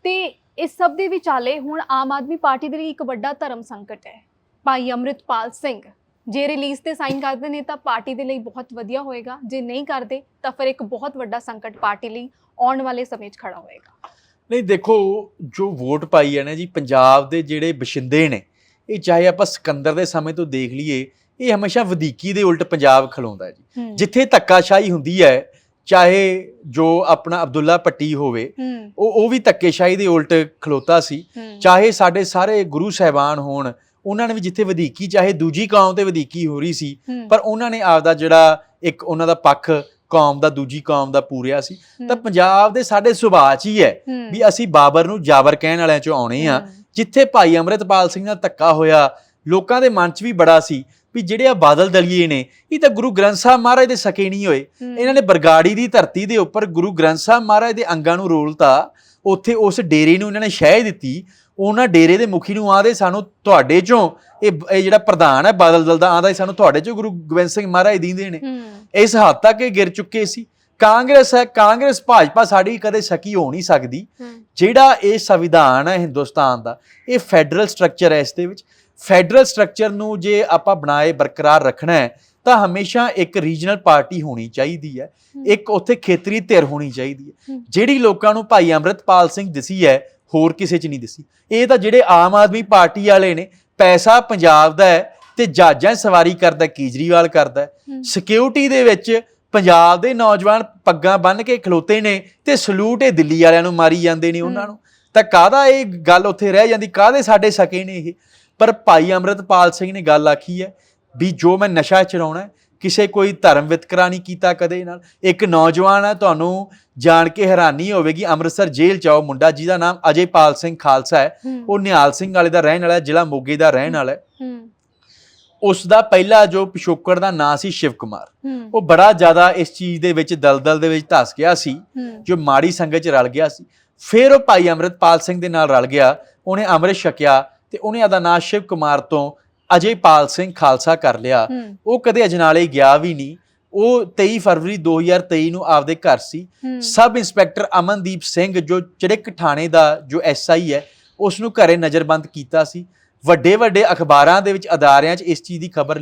ਤੇ ਇਸ ਸਭ ਦੇ ਵਿਚਾਲੇ ਹੁਣ ਆਮ ਆਦਮੀ ਪਾਰਟੀ ਦੇ ਲਈ ਇੱਕ ਵੱਡਾ ਧਰਮ ਸੰਕਟ ਹੈ ਭਾਈ ਅੰਮ੍ਰਿਤਪਾਲ ਸਿੰਘ। ਜੇ ਰਿਲੀਜ਼ ਤੇ ਸਾਈਨ ਕਰਦੇ ਨੇ ਤਾਂ ਪਾਰਟੀ ਦੇ ਲਈ ਬਹੁਤ ਵਧੀਆ ਹੋਏਗਾ। ਜੇ ਨਹੀਂ ਕਰਦੇ ਤਾਂ ਫਿਰ ਇੱਕ ਬਹੁਤ ਵੱਡਾ ਸੰਕਟ ਪਾਰਟੀ ਲਈ ਆਉਣ ਵਾਲੇ ਸਮੇਂ 'ਚ ਖੜਾ ਹੋਏਗਾ। ਨਹੀਂ ਦੇਖੋ ਜੋ ਵੋਟ ਪਾਈ ਹੈ ਨਾ ਜੀ ਪੰਜਾਬ ਦੇ ਜਿਹੜੇ ਬਸ਼ਿੰਦੇ ਨੇ ਇਹ ਚਾਹੇ ਆਪਾਂ ਸਿਕੰਦਰ ਦੇ ਸਮੇਂ ਤੋਂ ਦੇਖ ਲਈਏ ਇਹ ਹਮੇਸ਼ਾ ਵਧੀਕੀ ਦੇ ਉਲਟ ਪੰਜਾਬ ਖਲੋਂਦਾ ਜੀ। ਜਿੱਥੇ ਧੱਕਾਸ਼ਾਹੀ ਹੁੰਦੀ ਹੈ ਚਾਹੇ ਜੋ ਆਪਣਾ ਅਬਦੁੱਲਾ ਪੱਟੀ ਹੋਵੇ ਉਹ ਉਹ ਵੀ ਧੱਕੇਸ਼ਾਹੀ ਦੇ ਉਲਟ ਖਲੋਤਾ ਸੀ। ਚਾਹੇ ਸਾਡੇ ਸਾਰੇ ਗੁਰੂ ਸਾਹਿਬਾਨ ਹੋਣ ਉਹਨਾਂ ਨੇ ਵੀ ਜਿੱਥੇ ਵਧੀਕੀ ਚਾਹੇ ਦੂਜੀ ਕੌਮ ਤੇ ਵਧੀਕੀ ਹੋ ਰਹੀ ਸੀ ਪਰ ਉਹਨਾਂ ਨੇ ਆਪਦਾ ਜਿਹੜਾ ਇੱਕ ਉਹਨਾਂ ਦਾ ਪੱਖ ਕੌਮ ਦਾ ਦੂਜੀ ਕੌਮ ਦਾ ਪੂਰਿਆ ਸੀ। ਤਾਂ ਪੰਜਾਬ ਦੇ ਸਾਡੇ ਸੁਭਾਅ 'ਚ ਹੀ ਹੈ ਵੀ ਅਸੀਂ ਬਾਬਰ ਨੂੰ ਜਾਬਰ ਕਹਿਣ ਵਾਲਿਆਂ 'ਚੋਂ ਆਉਣੇ ਆ। ਜਿੱਥੇ ਭਾਈ ਅੰਮ੍ਰਿਤਪਾਲ ਸਿੰਘ ਨਾਲ ਧੱਕਾ ਹੋਇਆ ਲੋਕਾਂ ਦੇ ਮਨ 'ਚ ਵੀ ਬੜਾ ਸੀ ਵੀ ਜਿਹੜੇ ਆ ਬਾਦਲ ਦਲੀਏ ਨੇ ਇਹ ਤਾਂ ਗੁਰੂ ਗ੍ਰੰਥ ਸਾਹਿਬ ਮਹਾਰਾਜ ਦੇ ਸਕੇ ਨਹੀਂ ਹੋਏ। ਇਹਨਾਂ ਨੇ ਬਰਗਾੜੀ ਦੀ ਧਰਤੀ ਦੇ ਉੱਪਰ ਗੁਰੂ ਗ੍ਰੰਥ ਸਾਹਿਬ ਮਹਾਰਾਜ ਦੇ ਅੰਗਾਂ ਨੂੰ ਰੋਲਤਾ। ਉੱਥੇ ਉਸ ਡੇਰੇ ਨੂੰ ਇਹਨਾਂ ਨੇ ਸ਼ਹਿ ਦਿੱਤੀ। ਉਹਨਾਂ ਡੇਰੇ ਦੇ ਮੁਖੀ ਨੂੰ ਆਦੇ ਸਾਨੂੰ ਤੁਹਾਡੇ ਚੋਂ ਇਹ ਇਹ ਜਿਹੜਾ ਪ੍ਰਧਾਨ ਹੈ ਬਾਦਲ ਦਲ ਦਾ ਆਂਦਾ ਸਾਨੂੰ ਤੁਹਾਡੇ ਚੋਂ ਗੁਰੂ ਗੋਬਿੰਦ ਸਿੰਘ ਮਹਾਰਾਜ ਦੀਂਦੇ ਨੇ। ਇਸ ਹੱਦ ਤੱਕ ਇਹ ਗਿਰ ਚੁੱਕੇ ਸੀ। ਕਾਂਗਰਸ ਹੈ ਕਾਂਗਰਸ ਭਾਜਪਾ ਸਾਡੀ ਕਦੇ ਸਕੀ ਹੋ ਨਹੀਂ ਸਕਦੀ। ਜਿਹੜਾ ਇਹ ਸੰਵਿਧਾਨ ਹੈ ਹਿੰਦੁਸਤਾਨ ਦਾ ਇਹ ਫੈਡਰਲ ਸਟਰਕਚਰ ਹੈ ਇਸ ਦੇ ਵਿੱਚ। ਫੈਡਰਲ ਸਟਰਕਚਰ ਨੂੰ ਜੇ ਆਪਾਂ ਬਣਾਏ ਬਰਕਰਾਰ ਰੱਖਣਾ ਹੈ ਤਾਂ ਹਮੇਸ਼ਾ ਇੱਕ ਰੀਜਨਲ ਪਾਰਟੀ ਹੋਣੀ ਚਾਹੀਦੀ ਹੈ। ਇੱਕ ਉੱਥੇ ਖੇਤਰੀ ਧਿਰ ਹੋਣੀ ਚਾਹੀਦੀ ਹੂੰ। ਜਿਹੜੀ ਲੋਕਾਂ ਨੂੰ ਭਾਈ ਅੰਮ੍ਰਿਤਪਾਲ ਸਿੰਘ ਦਿਸੀ ਹੈ ਹੋਰ ਕਿਸੇ 'ਚ ਨਹੀਂ ਦਿਸੀ। ਇਹ ਤਾਂ ਜਿਹੜੇ ਆਮ ਆਦਮੀ ਪਾਰਟੀ ਵਾਲੇ ਨੇ ਪੈਸਾ ਪੰਜਾਬ ਦਾ ਹੈ ਤੇ ਜਹਾਜ਼ਾਂ ਸਵਾਰੀ ਕਰਦਾ ਕੇਜਰੀਵਾਲ ਕਰਦਾ। ਸਿਕਿਉਰਿਟੀ ਦੇ ਵਿੱਚ ਪੰਜਾਬ ਦੇ ਨੌਜਵਾਨ ਪੱਗਾਂ ਬੰਨ੍ਹ ਕੇ ਖਲੋਤੇ ਨੇ ਤੇ ਸਲੂਟ ਇਹ ਦਿੱਲੀ ਵਾਲਿਆਂ ਨੂੰ ਮਾਰੀ ਜਾਂਦੇ ਨੇ ਉਹਨਾਂ। ਨੂੰ। ਤਾਂ ਕਾਹਦਾ ਇਹ ਗੱਲ ਉੱਥੇ ਰਹਿ ਜਾਂਦੀ? ਕਾਹਦੇ ਸਾਡੇ ਸਕੇ ਨੇ ਇਹ? ਪਰ ਭਾਈ ਅੰਮ੍ਰਿਤਪਾਲ ਸਿੰਘ ਨੇ ਗੱਲ ਆਖੀ ਹੈ ਵੀ ਜੋ ਮੈਂ ਨਸ਼ਾ ਚੜਾਉਣਾ ਹੈ, ਕਿਸੇ ਕੋਈ ਧਰਮ ਵਿਤਕਰਾ ਨਹੀਂ ਕੀਤਾ ਕਦੇ ਨਾਲ। ਇੱਕ ਨੌਜਵਾਨ ਹੈ ਤੁਹਾਨੂੰ ਜਾਣ ਕੇ ਹੈਰਾਨੀ ਹੋਵੇਗੀ ਅੰਮ੍ਰਿਤਸਰ ਜੇਲ੍ਹ ਚ ਆਓ ਮੁੰਡਾ ਜਿਹਦਾ ਨਾਮ ਅਜੇਪਾਲ ਸਿੰਘ ਖਾਲਸਾ ਹੈ ਉਹ ਨਿਹਾਲ ਸਿੰਘ ਵਾਲੇ ਦਾ ਰਹਿਣ ਵਾਲਾ ਜ਼ਿਲ੍ਹਾ ਮੋਗੇ ਦਾ ਰਹਿਣ ਵਾਲਾ ਹੈ। ਉਸ ਦਾ ਪਹਿਲਾ ਜੋ ਪਿਛੋਕੜ ਦਾ ਨਾਂ ਸੀ ਸ਼ਿਵ ਕੁਮਾਰ। ਉਹ ਬੜਾ ਜ਼ਿਆਦਾ ਇਸ ਚੀਜ਼ ਦੇ ਵਿੱਚ ਦਲਦਲ ਦੇ ਵਿੱਚ ਧਸ ਗਿਆ ਸੀ ਜੋ ਮਾੜੀ ਸੰਗਤ ਚ ਰਲ ਗਿਆ ਸੀ। ਫਿਰ ਉਹ ਭਾਈ ਅੰਮ੍ਰਿਤਪਾਲ ਸਿੰਘ ਦੇ ਨਾਲ ਰਲ ਗਿਆ ਉਹਨੇ ਅੰਮ੍ਰਿਤ ਛਕਿਆ ਤੇ ਉਹਨੇ ਆਦਾ ਨਾਂ ਸ਼ਿਵ ਕੁਮਾਰ ਤੋਂ ਅਜੇਪਾਲ ਸਿੰਘ ਖਾਲਸਾ ਕਰ ਲਿਆ। ਉਹ ਕਦੇ ਅਜਨਾਲੇ ਗਿਆ ਵੀ ਨਹੀਂ। ਉਹ 23 ਫਰਵਰੀ 2023 ਨੂੰ ਆਪਦੇ ਘਰ ਸੀ। ਸਬ ਇੰਸਪੈਕਟਰ ਅਮਨਦੀਪ ਸਿੰਘ ਜੋ ਚੜਿਕ ਥਾਣੇ ਦਾ ਜੋ ਐਸਆਈ ਹੈ ਉਸ ਨੂੰ ਘਰੇ ਨਜ਼ਰਬੰਦ ਕੀਤਾ ਸੀ। ਵੱਡੇ ਵੱਡੇ ਅਖਬਾਰਾਂ ਦੇ ਵਿੱਚ ਅਦਾਰਿਆਂ 'ਚ ਇਸ ਚੀਜ਼ ਦੀ ਖਬਰ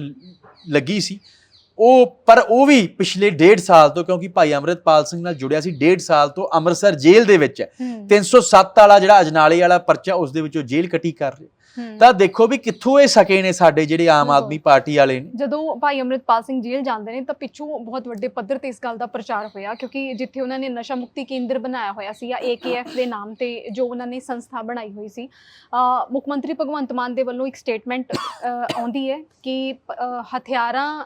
ਲੱਗੀ ਸੀ। ਉਹ ਪਰ ਉਹ ਵੀ ਪਿਛਲੇ ਡੇਢ ਸਾਲ ਤੋਂ ਕਿਉਂਕਿ ਭਾਈ ਅੰਮ੍ਰਿਤਪਾਲ ਸਿੰਘ ਨਾਲ ਜੁੜਿਆ ਸੀ ਡੇਢ ਸਾਲ ਤੋਂ ਅੰਮ੍ਰਿਤਸਰ ਜੇਲ੍ਹ ਦੇ ਵਿੱਚ ਹੈ। ਹੂੰ। 307 ਵਾਲਾ ਜਿਹੜਾ ਅਜਨਾਲੇ ਵਾਲਾ ਪਰਚਾ ਉਸ ਦੇ ਵਿੱਚੋਂ ਜੇਲ੍ਹ ਕੱਟੀ ਕਰ ਰਿਹਾ। ਤਾਂ ਦੇਖੋ ਵੀ ਕਿੱਥੋਂ ਇਹ ਸਕੇ ਨੇ ਸਾਡੇ ਜਿਹੜੇ ਆਮ। ਆਦਮੀ ਪਾਰਟੀ ਵਾਲੇ ਨੇ ਜਦੋਂ ਭਾਈ ਅੰਮ੍ਰਿਤਪਾਲ ਸਿੰਘ ਜੇਲ੍ਹ ਜਾਂਦੇ ਨੇ ਤਾਂ ਪਿੱਛੋਂ ਬਹੁਤ ਵੱਡੇ ਪੱਧਰ ਤੇ ਇਸ ਗੱਲ ਦਾ ਪ੍ਰਚਾਰ ਹੋਇਆ ਕਿਉਂਕਿ ਜਿੱਥੇ ਉਹਨਾਂ ਨੇ ਨਸ਼ਾ ਮੁਕਤੀ ਕੇਂਦਰ ਬਣਾਇਆ ਹੋਇਆ ਸੀ ਜਾਂ ਏਕੇਐਫ ਦੇ ਨਾਮ ਤੇ ਜੋ ਉਹਨਾਂ ਨੇ ਸੰਸਥਾ ਬਣਾਈ ਹੋਈ ਸੀ ਮੁੱਖ ਮੰਤਰੀ ਭਗਵੰਤ ਮਾਨ ਦੇ ਵੱਲੋਂ ਇੱਕ ਸਟੇਟਮੈਂਟ ਆਉਂਦੀ ਹੈ ਕਿ ਹਥਿਆਰਾਂ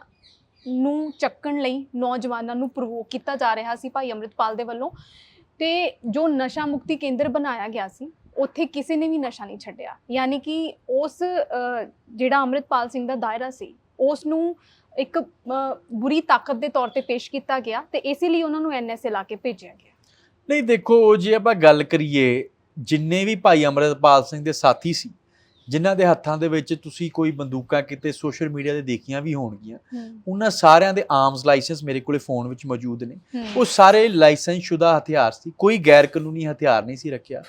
ਨੂੰ ਚੱਕਣ ਲਈ ਨੌਜਵਾਨਾਂ ਨੂੰ ਪ੍ਰਵੋਕ ਕੀਤਾ ਜਾ ਰਿਹਾ ਸੀ ਭਾਈ ਅੰਮ੍ਰਿਤਪਾਲ ਦੇ ਵੱਲੋਂ ਤੇ ਜੋ ਨਸ਼ਾ ਮੁਕਤੀ ਕੇਂਦਰ ਬਣਾਇਆ ਗਿਆ ਸੀ ਉੱਥੇ ਕਿਸੇ ਨੇ ਵੀ ਨਸ਼ਾ ਨਹੀਂ ਛੱਡਿਆ। ਯਾਨੀ ਕਿ ਉਸ ਜਿਹੜਾ ਅੰਮ੍ਰਿਤਪਾਲ ਸਿੰਘ ਦਾ ਦਾਇਰਾ ਸੀ ਉਸ ਨੂੰ ਇੱਕ ਬੁਰੀ ਤਾਕਤ ਦੇ ਤੌਰ ਤੇ ਪੇਸ਼ ਕੀਤਾ ਗਿਆ ਤੇ ਇਸੇ ਲਈ ਉਹਨਾਂ ਨੂੰ ਐਨਐਸਏ ਲਾ ਕੇ ਭੇਜਿਆ ਗਿਆ। ਨਹੀਂ ਦੇਖੋ ਜੇ ਆਪਾਂ ਗੱਲ ਕਰੀਏ ਜਿੰਨੇ ਵੀ ਭਾਈ ਅੰਮ੍ਰਿਤਪਾਲ ਸਿੰਘ ਦੇ ਸਾਥੀ ਸੀ ਜਿਨ੍ਹਾਂ ਦੇ ਹੱਥਾਂ ਦੇ ਵਿੱਚ ਤੁਸੀਂ ਕੋਈ ਬੰਦੂਕਾਂ ਕਿਤੇ ਸੋਸ਼ਲ ਮੀਡੀਆ ਤੇ ਦੇਖੀਆਂ ਵੀ ਹੋਣਗੀਆਂ ਉਹਨਾਂ ਸਾਰਿਆਂ ਦੇ ਆਰਮਸ ਲਾਇਸੈਂਸ ਮੇਰੇ ਕੋਲੇ ਫੋਨ ਵਿੱਚ ਮੌਜੂਦ ਨੇ। ਉਹ ਸਾਰੇ ਲਾਇਸੈਂਸ ਸ਼ੁਦਾ ਹਥਿਆਰ ਸੀ ਕੋਈ ਗੈਰ ਕਾਨੂੰਨੀ ਹਥਿਆਰ ਨਹੀਂ ਸੀ ਰੱਖਿਆ।